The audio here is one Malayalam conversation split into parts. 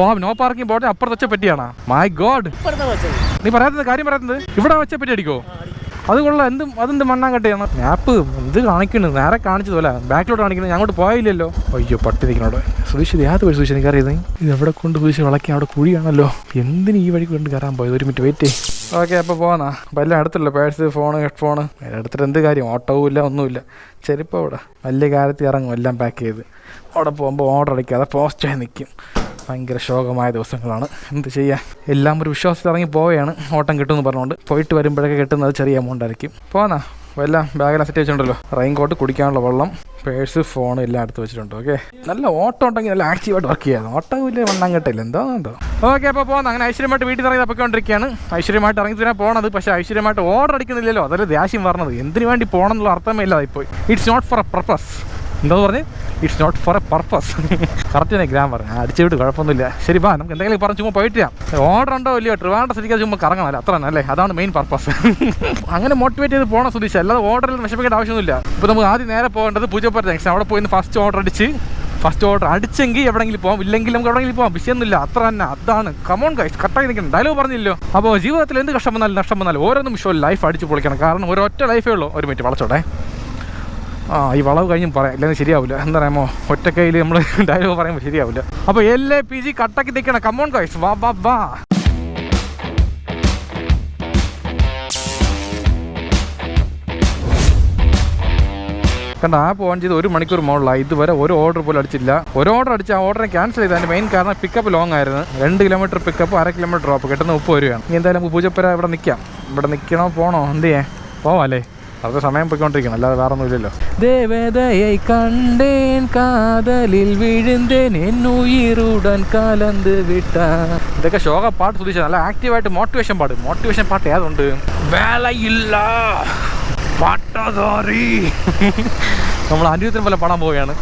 ഓ നോ പാർക്കിംഗ് ബോർഡിന് അപ്പുറത്ത് വെച്ച പറ്റിയാണോ മൈ ഗോഡ് നീ പറയാത്തത് കാര്യം പറയുന്നത് ഇവിടെ വെച്ച പറ്റി അടിക്കോ? അത് കൊള്ളാം. എന്തും അതെന്ത് മണ്ണാൻ കട്ടിയാണ് മാപ്പ് എന്ത് കാണിക്കുന്നു? നേരെ കാണിച്ചതല്ല ബാക്കിലോട്ട് കാണിക്കുന്നത് ഞാൻ അങ്ങോട്ട് പോയില്ലല്ലോ. അയ്യോ പട്ടി നിൽക്കണോടെ സുധീഷ് ഇത് പോയി എനിക്ക് അറിയുന്നത് ഇത് എവിടെ കൊണ്ട് സുധീഷ് വിളക്കി? അവിടെ കുഴിയാണല്ലോ. എന്തിന് ഈ വഴി കൊണ്ട് കയറാൻ പോയത്? ഒരു മിനിറ്റ് വെയിറ്റ് ഓക്കെ അപ്പോൾ പോകാനാ അപ്പം എല്ലാം അടുത്തല്ലോ? പേഴ്സ് ഫോണ് ഹെഡ്ഫോണ് എടുത്തിട്ട് എന്ത് കാര്യം? ഓട്ടവും ഇല്ല ഒന്നുമില്ല. ചെരുപ്പം അവിടെ. വലിയ കാര്യത്തിൽ ഇറങ്ങും. എല്ലാം പാക്ക് ചെയ്ത്. അവിടെ പോകുമ്പോൾ ഓർഡർ അടിക്കാതെ പോസ്റ്റായി നിൽക്കും ഭയങ്കര ശോകമായ ദിവസങ്ങളാണ്. എന്ത് ചെയ്യാൻ? എല്ലാം ഒരു വിശ്വാസത്തിൽ ഇറങ്ങി പോവുകയാണ്. ഓട്ടം കിട്ടുമെന്ന് പറഞ്ഞുകൊണ്ട് പോയിട്ട് വരുമ്പോഴൊക്കെ കിട്ടുന്നത് ചെറിയ എമൗണ്ട് ആയിരിക്കും. പോന്നാ? എല്ലാം ബാഗിൽ സെറ്റ് വെച്ചിട്ടുണ്ടല്ലോ. റെയിൻ കോട്ട് കുടിക്കാനുള്ള വെള്ളം പേഴ്സ് ഫോൺ എല്ലാം എടുത്ത് വെച്ചിട്ടുണ്ട്. ഓക്കെ നല്ല ഓട്ടം ഉണ്ടെങ്കിൽ നല്ല ആക്റ്റീവായിട്ട് വർക്ക് ചെയ്യാം. ഓട്ടം ഇല്ല വണ്ണം കിട്ടില്ല. എന്തോ എന്തോ. ഓക്കെ അപ്പോൾ പോകുന്ന അങ്ങനെ ഐശ്വര്യമായിട്ട് വീട്ടിൽ ഇറങ്ങി തപ്പിക്കൊണ്ടിരിക്കുകയാണ്. ഐശ്വര്യമായിട്ട് ഇറങ്ങി തന്നെ പക്ഷേ ഐശ്വര്യമായിട്ട് ഓർഡർ അടിക്കുന്നില്ലല്ലോ. അതല്ലേ ദേഷ്യം പറഞ്ഞത് എന്തിനു വേണ്ടി പോകണം എന്നുള്ള അർത്ഥമേ ഇല്ലാതായിപ്പോയി. It's not for a purpose എന്താ പറഞ്ഞ് it's not for a purpose correct തന്നെ ഗ്രാമർ അടിച്ചുവിട്ട് കുഴപ്പമൊന്നുമില്ല. ശരി ബാ നമുക്ക് എന്തെങ്കിലും പറഞ്ഞ് ചുമ്മാ പോയിട്ട് ഓർഡർ ഉണ്ടോ ഇല്ലയോ? ട്രിവാൻഡ്രം സ്ഥിതിക്ക് ചുമ്മാ കറങ്ങണമല്ലോ. അത്ര തന്നെ അല്ലേ? അതാണ് മെയിൻ പർപ്പസ് അങ്ങനെ മോട്ടിവേറ്റ് ചെയ്ത് പോകണം സുധീഷ് അല്ലാതെ ഓർഡറിൽ വിഷമിക്കേണ്ട ആവശ്യമൊന്നുമില്ല. ഇപ്പോൾ നമുക്ക് ആദ്യം നേരെ പോകേണ്ടത് പൂജപ്പുര ജംഗ്ഷൻ അവിടെ പോയി ഫസ്റ്റ് ഓർഡർ അടിച്ച് ഫസ്റ്റ് ഓർഡർ അടിച്ചെങ്കിൽ എവിടെയെങ്കിലും പോകാം ഇല്ലെങ്കിൽ നമുക്ക് എവിടെയെങ്കിലും പോകാം വിഷയമൊന്നുമില്ല അത്ര തന്നെ. അതാണ്. കമോൺ ഗൈസ് കറക്റ്റായി നിൽക്കണം ഡയലോഗ് പറഞ്ഞില്ലോ അപ്പോൾ ജീവിതത്തിൽ എന്ത് കഷ്ടം വന്നാലും നഷ്ടം വന്നാലും ഓരോ നിമിഷവും ലൈഫ് അടിച്ച് പൊളിക്കണം. കാരണം ഒരൊറ്റ ലൈഫേ ഉള്ളൂ. ഒരു മിനിറ്റ് വളച്ചോട്ടെ. ആ ഈ വളവ് കഴിഞ്ഞും പറയാം. ഇല്ലെങ്കിൽ ശരിയാവില്ല എന്താ പറയുമോ ഒറ്റ കയ്യിൽ നമ്മൾ ഡയലോഗ് പറയുമ്പോൾ ശരിയാവില്ല അപ്പോൾ എൽ എ പി ജി കട്ടാക്കി നിൽക്കണം കമോൺ കോയ്സ് വാ വാ വാ. കണ്ട ആപ്പ് ഓൺ ചെയ്ത് ഒരു മണിക്കൂർ മുകളിലായി ഇതുവരെ ഒരു ഓർഡർ പോലും അടിച്ചില്ല. ഒരു ഓർഡർ അടിച്ച് ആ ഓർഡറിനെ ക്യാൻസൽ ചെയ്ത് മെയിൻ കാരണം പിക്കപ്പ് ലോങ് ആയിരുന്നു. രണ്ട് കിലോമീറ്റർ പിക്കപ്പ് അര കിലോമീറ്റർ ഡ്രോപ്പ് കിട്ടുന്ന ഉപ്പ് രൂപയാണ്. ഇനി എന്തായാലും നമുക്ക് പൂജപ്പുര ഇവിടെ നിൽക്കാം ഇവിടെ നിൽക്കണോ പോണോ? എന്ത് ചെയ്യേ? പോവാല്ലേ? അത് സമയം പോയിക്കൊണ്ടിരിക്കണം അല്ലാതെ വേറെ ഒന്നുമില്ലല്ലോ ദേവതയെ കണ്ടേൻ കാതലിൽ വീഴുന്തേൻ എന്നുയിരുടൻ കലന്ത് വിട്ട. ഇതൊക്കെ ശോക പാട്ട് സുധീഷ നല്ല ആക്റ്റീവായിട്ട് മോട്ടിവേഷൻ പാട്. മോട്ടിവേഷൻ പാട്ട് ഏതുണ്ട്? വേലയില്ല പാട്ടതോറി നമ്മൾ അനുഭവത്തിന് പോലെ പാടാൻ പോവുകയാണ്.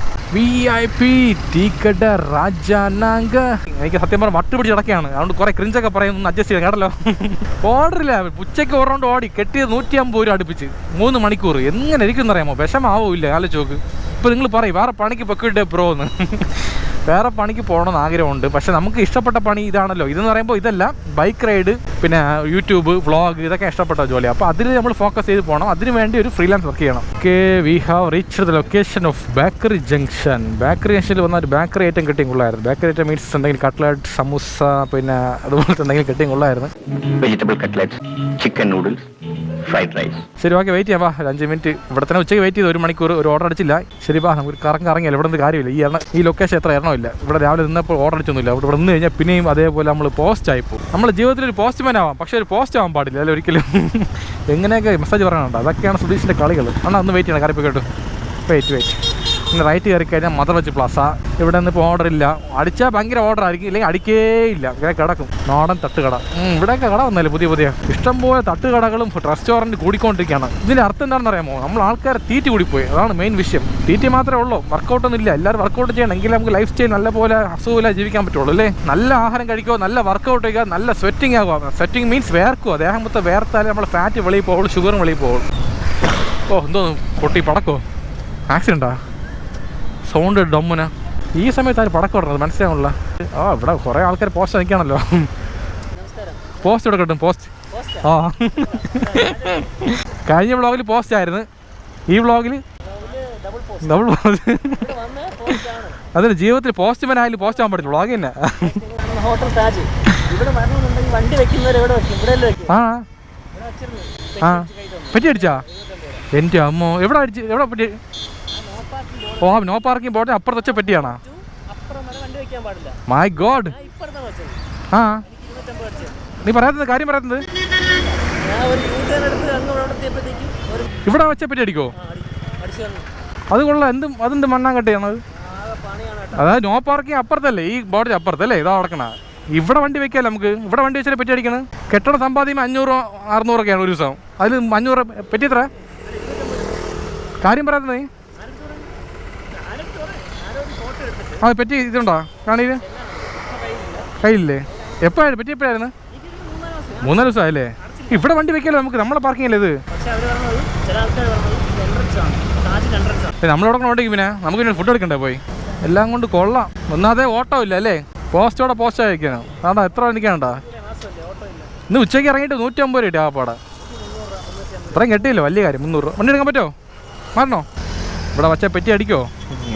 രാജാനാങ്ക. എനിക്ക് സത്യം പറഞ്ഞാൽ വട്ട് പിടിച്ച് അതുകൊണ്ട് കുറെ ക്രിഞ്ചൊക്കെ പറയുന്നു അഡ്ജസ്റ്റ് ചെയ്ത് കേട്ടല്ലോ? ഓർഡറില്ല ഉച്ചയ്ക്ക് ഓടി. കെട്ടിയത് നൂറ്റി അമ്പത് രൂപ അടുപ്പിച്ച്. മൂന്ന് മണിക്കൂർ എങ്ങനെ ഇരിക്കും വിഷമാവൂല്ല വിഷമാവില്ല ആലോചിച്ച് നോക്ക്. ഇപ്പോൾ നിങ്ങൾ പറയും വേറെ പണിക്ക് പൊക്കിട്ടേ പ്രോ എന്ന്. വേറെ പണിക്ക് പോകണമെന്ന് ആഗ്രഹമുണ്ട്. പക്ഷെ നമുക്ക് ഇഷ്ടപ്പെട്ട പണി ഇതാണല്ലോ. ഇതെന്ന് പറയുമ്പോൾ ഇതല്ല ബൈക്ക് റൈഡ് പിന്നെ യൂട്യൂബ് വ്ളോഗ് ഇതൊക്കെ ഇഷ്ടപ്പെട്ട ജോലി. അപ്പോൾ അതിൽ നമ്മൾ ഫോക്കസ് ചെയ്ത് പോകണം അതിന് വേണ്ടി ഒരു ഫ്രീലാൻസ് വർക്ക് ചെയ്യണം. Okay we have reach the location of bakery junction bakery ജംഗ്ഷനിൽ വന്ന ഒരു ബേക്കറി ഐറ്റം കിട്ടിയും കൊള്ളായിരുന്നു ബേക്കറി ഐറ്റം മീൻസ് എന്തെങ്കിലും കട്ട്ലറ്റ് സമൂസ പിന്നെ അതുപോലത്തെ എന്തെങ്കിലും കിട്ടിയും കൊള്ളായിരുന്നു vegetable cutlet chicken noodles, fried rice ശരി ഓക്കെ വെയിറ്റ് ചെയ്യാം ഒരു അഞ്ച് മിനിറ്റ് ഇവിടെ തന്നെ ഉച്ചയ്ക്ക് വെയിറ്റ് ചെയ്ത് ഒരു മണിക്കൂർ ഒരു ഓർഡർ അടിച്ചില്ല. ശരി ബാ നമുക്ക് കറങ്ങി ഇറങ്ങിയാൽ ഇവിടെ നിന്ന് കാര്യമില്ല. ഈ എണ്ണ ഈ ലൊക്കേഷൻ എത്ര എണ്ണമില്ല ഇവിടെ രാവിലെ നിന്നപ്പോൾ ഓർഡർ അടിച്ചൊന്നുമില്ല. ഇവിടെ ഇവിടെ നിന്ന് കഴിഞ്ഞാൽ പിന്നെയും അതേപോലെ നമ്മൾ പോസ്റ്റ് ആയിപ്പോൾ നമ്മൾ ജീവിതത്തിൽ ഒരു പോസ്റ്റ്മാൻ ആവാം പക്ഷേ ഒരു പോസ്റ്റ് ആവാൻ പാടില്ല അല്ല ഒരിക്കലും? എങ്ങനെയൊക്കെ മെസ്സേജ് പറയാനുണ്ട് അതൊക്കെയാണ് സുധീഷിന്റെ കളികൾ അണ്ണാ ഒന്ന് വെയിറ്റ് ചെയ്യണം കറിപ്പ് കേട്ടു. വെയിറ്റ് വെയിറ്റ് ഇന്ന് റൈറ്റ് കയറി കഴിഞ്ഞാൽ മദർ വെച്ച് പ്ലാസ ഇവിടെ നിന്ന് ഇപ്പോൾ ഓർഡർ ഇല്ല. അടിച്ചാൽ ഭയങ്കര ഓർഡർ ആയിരിക്കും. ഇല്ലെങ്കിൽ അടിക്കേ ഇല്ല. ഇങ്ങനെ കിടക്കും. നാടൻ തട്ടുകട. ഇവിടെയൊക്കെ കട വന്നല്ലേ പുതിയ പുതിയ. ഇഷ്ടംപോലെ തട്ടുകടകളും റെസ്റ്റോറന്റ് കൂടിക്കൊണ്ടിരിക്കുകയാണ്. ഇതിന്റെ അർത്ഥം എന്താണെന്ന് അറിയാമോ നമ്മൾ ആൾക്കാരെ തീറ്റി കൂടിപ്പോയി. അതാണ് മെയിൻ വിഷയം. തീറ്റി മാത്രമേ ഉള്ളൂ. വർക്കൗട്ടൊന്നും ഇല്ല. എല്ലാവരും വർക്കൗട്ട് ചെയ്യണം. നമുക്ക് ലൈഫ് സ്റ്റൈൽ നല്ല പോലെ അസുഖമില്ല ജീവിക്കാൻ പറ്റുള്ളൂ അല്ലേ? നല്ല ആഹാരം കഴിക്കുക നല്ല വർക്കൗട്ട് ചെയ്യുക നല്ല സ്വെറ്റിംഗ് ആകുക സ്വെറ്റിംഗ് മീൻസ് വേർക്കുക. ദേഹം മൊത്തം വേർത്താലേ നമ്മൾ ഫാറ്റ് വെളിയിൽ പോകുള്ളൂ ഷുഗറും വെളിയിൽ പോകുള്ളൂ. ഓ എന്തോ പൊട്ടി പടക്കോ? ആക്സിഡന്റാ സൗണ്ട് ഡമ്മുന ഈ സമയത്ത് ആര് പടക്കം ഇടുന്നത് മനസ്സിലാവുന്നില്ല. ആ ഇവിടെ കുറേ ആൾക്കാർ പോസ്റ്റ് നിൽക്കുകയാണല്ലോ പോസ്റ്റ് ഇവിടെ കിട്ടും പോസ്റ്റ് ആ. കഴിഞ്ഞ വ്ളോഗിൽ പോസ്റ്റ് ആയിരുന്നു. ഈ വ്ളോഗിൽ ഡബിൾ പോസ്റ്റ് അതിന് ജീവിതത്തിൽ പോസ്റ്റ്മാൻ ആയാലും പോസ്റ്റ് ആവാൻ പറ്റില്ല വ്ളോഗ് തന്നെ. ഹോട്ടൽ താജ്. ഇവിടെ വണ്ടി ഇവിടെ ആ. പെറ്റി അടിച്ചാ? എന്റെ അമ്മോ. എവിടെ അടിച്ച്? എവിടെ പെറ്റി ഓ നോ പാർക്കിംഗ് ബോർഡിന് അപ്പുറത്ത് വെച്ച പെറ്റിയാണോ മൈ ഗോഡ് ആ. നീ പറയാത്തത് കാര്യം ഒരു ഇവിടെ വെച്ച പെറ്റി അടിക്കോ? അത് കൊള്ളാം. എന്തും അതെന്ത് മണ്ണാങ്കട്ടയാണ് അതായത് നോ പാർക്കിംഗ് അപ്പുറത്തല്ലേ ഈ ബോർഡ് അപ്പുറത്തല്ലേ? ഇതാ നടക്കണ ഇവിടെ വണ്ടി വെക്കാല്ലേ നമുക്ക്. ഇവിടെ വണ്ടി വെച്ചാൽ പെറ്റി അടിക്കണ. കെട്ടണ സമ്പാദ്യം അഞ്ഞൂറ് അറുന്നൂറൊക്കെയാണ് ഒരു ദിവസം. അതിൽ അഞ്ഞൂറ് പെറ്റി എത്ര? കാര്യം പറയാത്തേ നീ. ആ പറ്റി ഇതുണ്ടോ? കാണീര് കയ്യില്ലേ എപ്പോഴായിരുന്നു പറ്റി എപ്പോഴായിരുന്നു? മൂന്നാൽ ദിവസം ആയല്ലേ? ഇവിടെ വണ്ടി വെക്കാലോ നമുക്ക്? നമ്മളെ പാർക്കിംഗ് അല്ലേ ഇത്? എൻട്രൻസ് ആണ്. പിന്നെ. നമുക്ക് ഫുഡ് എടുക്കണ്ടേ പോയി? എല്ലാം കൊണ്ട് കൊള്ളാം. ഒന്നാതെ ഓട്ടോ ഇല്ല അല്ലേ? പോസ്റ്റോടെ പോസ്റ്റ് അയക്കണം അതാ എത്ര എനിക്കാണ്ടാ ഇന്ന് ഉച്ചയ്ക്ക് ഇറങ്ങിയിട്ട് നൂറ്റമ്പത് രൂപ ആ പാടാ ഇത്രയും കെട്ടിയില്ല? വലിയ കാര്യം. മുന്നൂറ് രൂപ. വണ്ടി എടുക്കാൻ പറ്റുമോ? മാറണോ? ഇവിടെ വച്ച പെറ്റി അടിക്കോ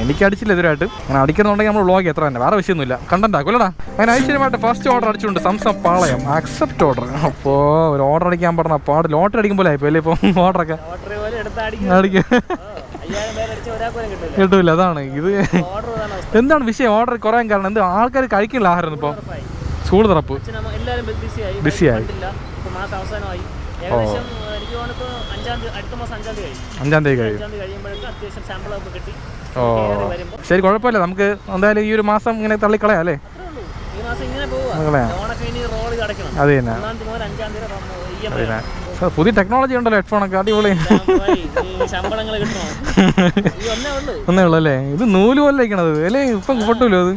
എനിക്ക് അടിച്ചില്ല എതിരായിട്ട് അങ്ങനെ അടിക്കണമെന്നുണ്ടെങ്കിൽ നമ്മൾ വ്ളോഗ് എത്ര തന്നെ. വേറെ വിഷയമൊന്നുമില്ല. കണ്ടന്റ് ആക്കുമല്ലടാ അങ്ങനെ ഐശ്വര്യമായിട്ട് ഫസ്റ്റ് ഓർഡർ അടിച്ചിട്ടുണ്ട് സംസം പാളയം. അക്സെപ്റ്റ് ഓർഡർ അപ്പോ ഒരു ഓർഡർ അടിക്കാൻ പറഞ്ഞ പാട് ലോട്ടറി അടിക്കുമ്പോൾ ആയിപ്പോ അല്ലേ ഇപ്പോൾ ഓർഡറൊക്കെ അടിക്കും. കിട്ടൂല അതാണ്. ഇത് എന്താണ് വിഷയം? ഓർഡർ കുറയാൻ കാരണം എന്ത്? ആൾക്കാർ കഴിക്കില്ല ആഹാരം ഇപ്പോൾ സ്കൂൾ തുറപ്പ്. ബിസിയായി ഇപ്പൊ മാസം അഞ്ചാം തീയതി കഴിയും. ഓ. ശരി കുഴപ്പമില്ല. നമുക്ക് എന്തായാലും ഈ ഒരു മാസം ഇങ്ങനെ തള്ളിക്കളയാം അല്ലേ? അത് തന്നെ. സാർ പുതിയ ടെക്നോളജി ഉണ്ടല്ലോ ഹെഡ്ഫോൺ ഒക്കെ. അടിപൊളി. ഒന്നേ ഉള്ളു. അല്ലേ? ഇത് നൂൽ പോലെ ഇരിക്കണത് അല്ലേ? ഇപ്പം പൊട്ടൂലോ അത്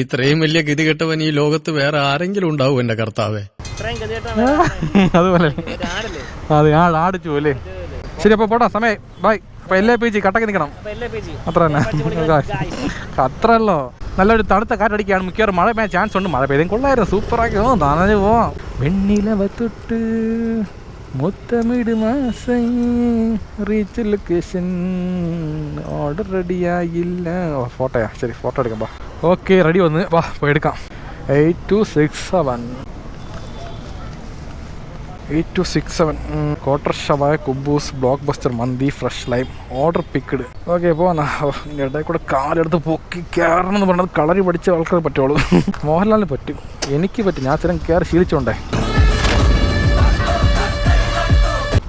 ഇത്രയും വലിയ ഗതി കെട്ടവൻ ഈ ലോകത്ത് വേറെ ആരെങ്കിലും ഉണ്ടാവും എന്റെ കർത്താവേ. അതുപോലെ. അതെ ആ ആടിച്ചു അല്ലേ? ശരി അപ്പോൾ പോട്ടെ സമയം ബൈ. അപ്പോൾ എല്ലാ ജി കട്ടക്ക് നിൽക്കണം. അത്ര തന്നെ. അത്ര അല്ലോ. നല്ലൊരു തണുത്ത കാറ്റടിക്കുകയാണ്. മിക്കവാറും മഴ പെയ്യാൻ ചാൻസ് ഉണ്ട്. മഴ പെയ്തേ കൊള്ളായിരുന്നു. സൂപ്പറാക്കി ഓ നനഞ്ഞു പോവാം. വെണ്ണിലവ തൊട്ട് മൊത്തമിട് മാസം റീച്ച് ലൊക്കേഷൻ ഓർഡർ റെഡിയായില്ല ഫോട്ടോയാ ശരി ഫോട്ടോ എടുക്കാം ബാ ഓക്കെ റെഡി വന്ന്. വാ പോയി എടുക്കാം. Eight two six seven eight two six seven. Quarter ഷവായ കുബൂസ് ബ്ലോക്ക് ബസ്റ്റർ മന്തി fresh lime order picked. Okay പോവാന്നാ ഇടയിൽ കൂടെ കാലെടുത്ത് പൊക്കി കയറണം എന്ന് പറഞ്ഞത് കളറി പഠിച്ച ആൾക്കാർ പറ്റുള്ളൂ. മോഹൻലാലിന് പറ്റും. എനിക്ക് പറ്റും. ഞാൻ ചില കയറി ശീലിച്ചോണ്ടേ.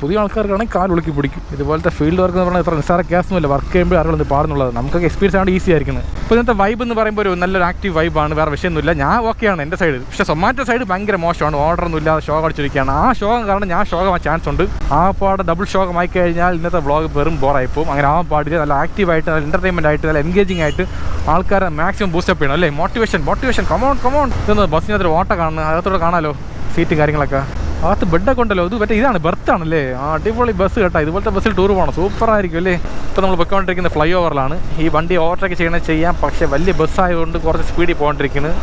പുതിയ ആൾക്കാർക്കാണെങ്കിൽ കാൽ ഉളുക്കി പിടിക്കും. ഇതുപോലത്തെ ഫീൽഡ് വർക്ക് എന്ന് പറഞ്ഞാൽ ഇത്ര നിസ്സാര ക്യാസൊന്നുമില്ല വർക്ക് ചെയ്യുമ്പോൾ ആളുകൾ പാടുന്നുള്ളത് നമുക്കൊക്കെ എക്സ്പീരിയൻസ് ആണ് ഈസി ആയിരിക്കുന്നത് ഇപ്പോൾ ഇന്നത്തെ വൈബ് എന്ന് പറയുമ്പോൾ ഒരു നല്ലൊരു ആക്റ്റീവ് വൈബാണ് വേറെ വിഷയമൊന്നുമില്ല. ഞാൻ ഓക്കെയാണ് എന്റെ സൈഡ് പക്ഷേ സൊമാറ്റോ സൈഡ് ഭയങ്കര മോശമാണ്. ഓർഡർ ഒന്നും ഇല്ലാതെ ഷോക്ക് അടിച്ചിരിക്കുകയാണ്. ആ ഷോകം കാരണം ഞാൻ ഷോകമാൻ ചാൻസ് ഉണ്ട്. ആ പാടെ ഡബിൾ ഷോകമായി കഴിഞ്ഞാൽ ഇന്നത്തെ വ്ളോഗ് വെറും ബോറായി പോകും. അങ്ങനെ ആവാൻ പാടില്ല. നല്ല ആക്റ്റീവായിട്ട് നല്ല എന്റർടൈൻമെന്റ് ആയിട്ട് നല്ല എൻഗേജിംഗ് ആയിട്ട് ആൾക്കാരെ മാക്സിമം ബൂസ്റ്റപ്പ് ചെയ്യണം. അല്ലേ? മോട്ടിവേഷൻ മോട്ടിവേഷൻ കമോൺ കമോൺ ഇതൊന്ന് ബസ്സിനകത്തൊരു ഓട്ടം കാണുന്നത്. അകത്തോടെ കാണാലോ? സീറ്റ് കാര്യങ്ങളൊക്കെ. അകത്ത് ബെഡൊക്കെ ഉണ്ടല്ലോ. ഇത് മറ്റേ ഇതാണ് ബർത്താണല്ലേ ആ അടിപൊളി ബസ് കേട്ടോ. ഇതുപോലത്തെ ബസ്സിൽ ടൂർ പോകണം സൂപ്പറായിരിക്കും അല്ലേ? ഇപ്പോൾ നമ്മൾ പൊയ്ക്കൊണ്ടിരിക്കുന്ന ഫ്ലൈ ഓവറിലാണ് ഈ വണ്ടി ഓവർടേക്ക് ചെയ്യണേ ചെയ്യാം. പക്ഷേ വലിയ ബസ്സായതുകൊണ്ട് കുറച്ച് സ്പീഡിൽ പോകൊണ്ടിരിക്കുന്നത്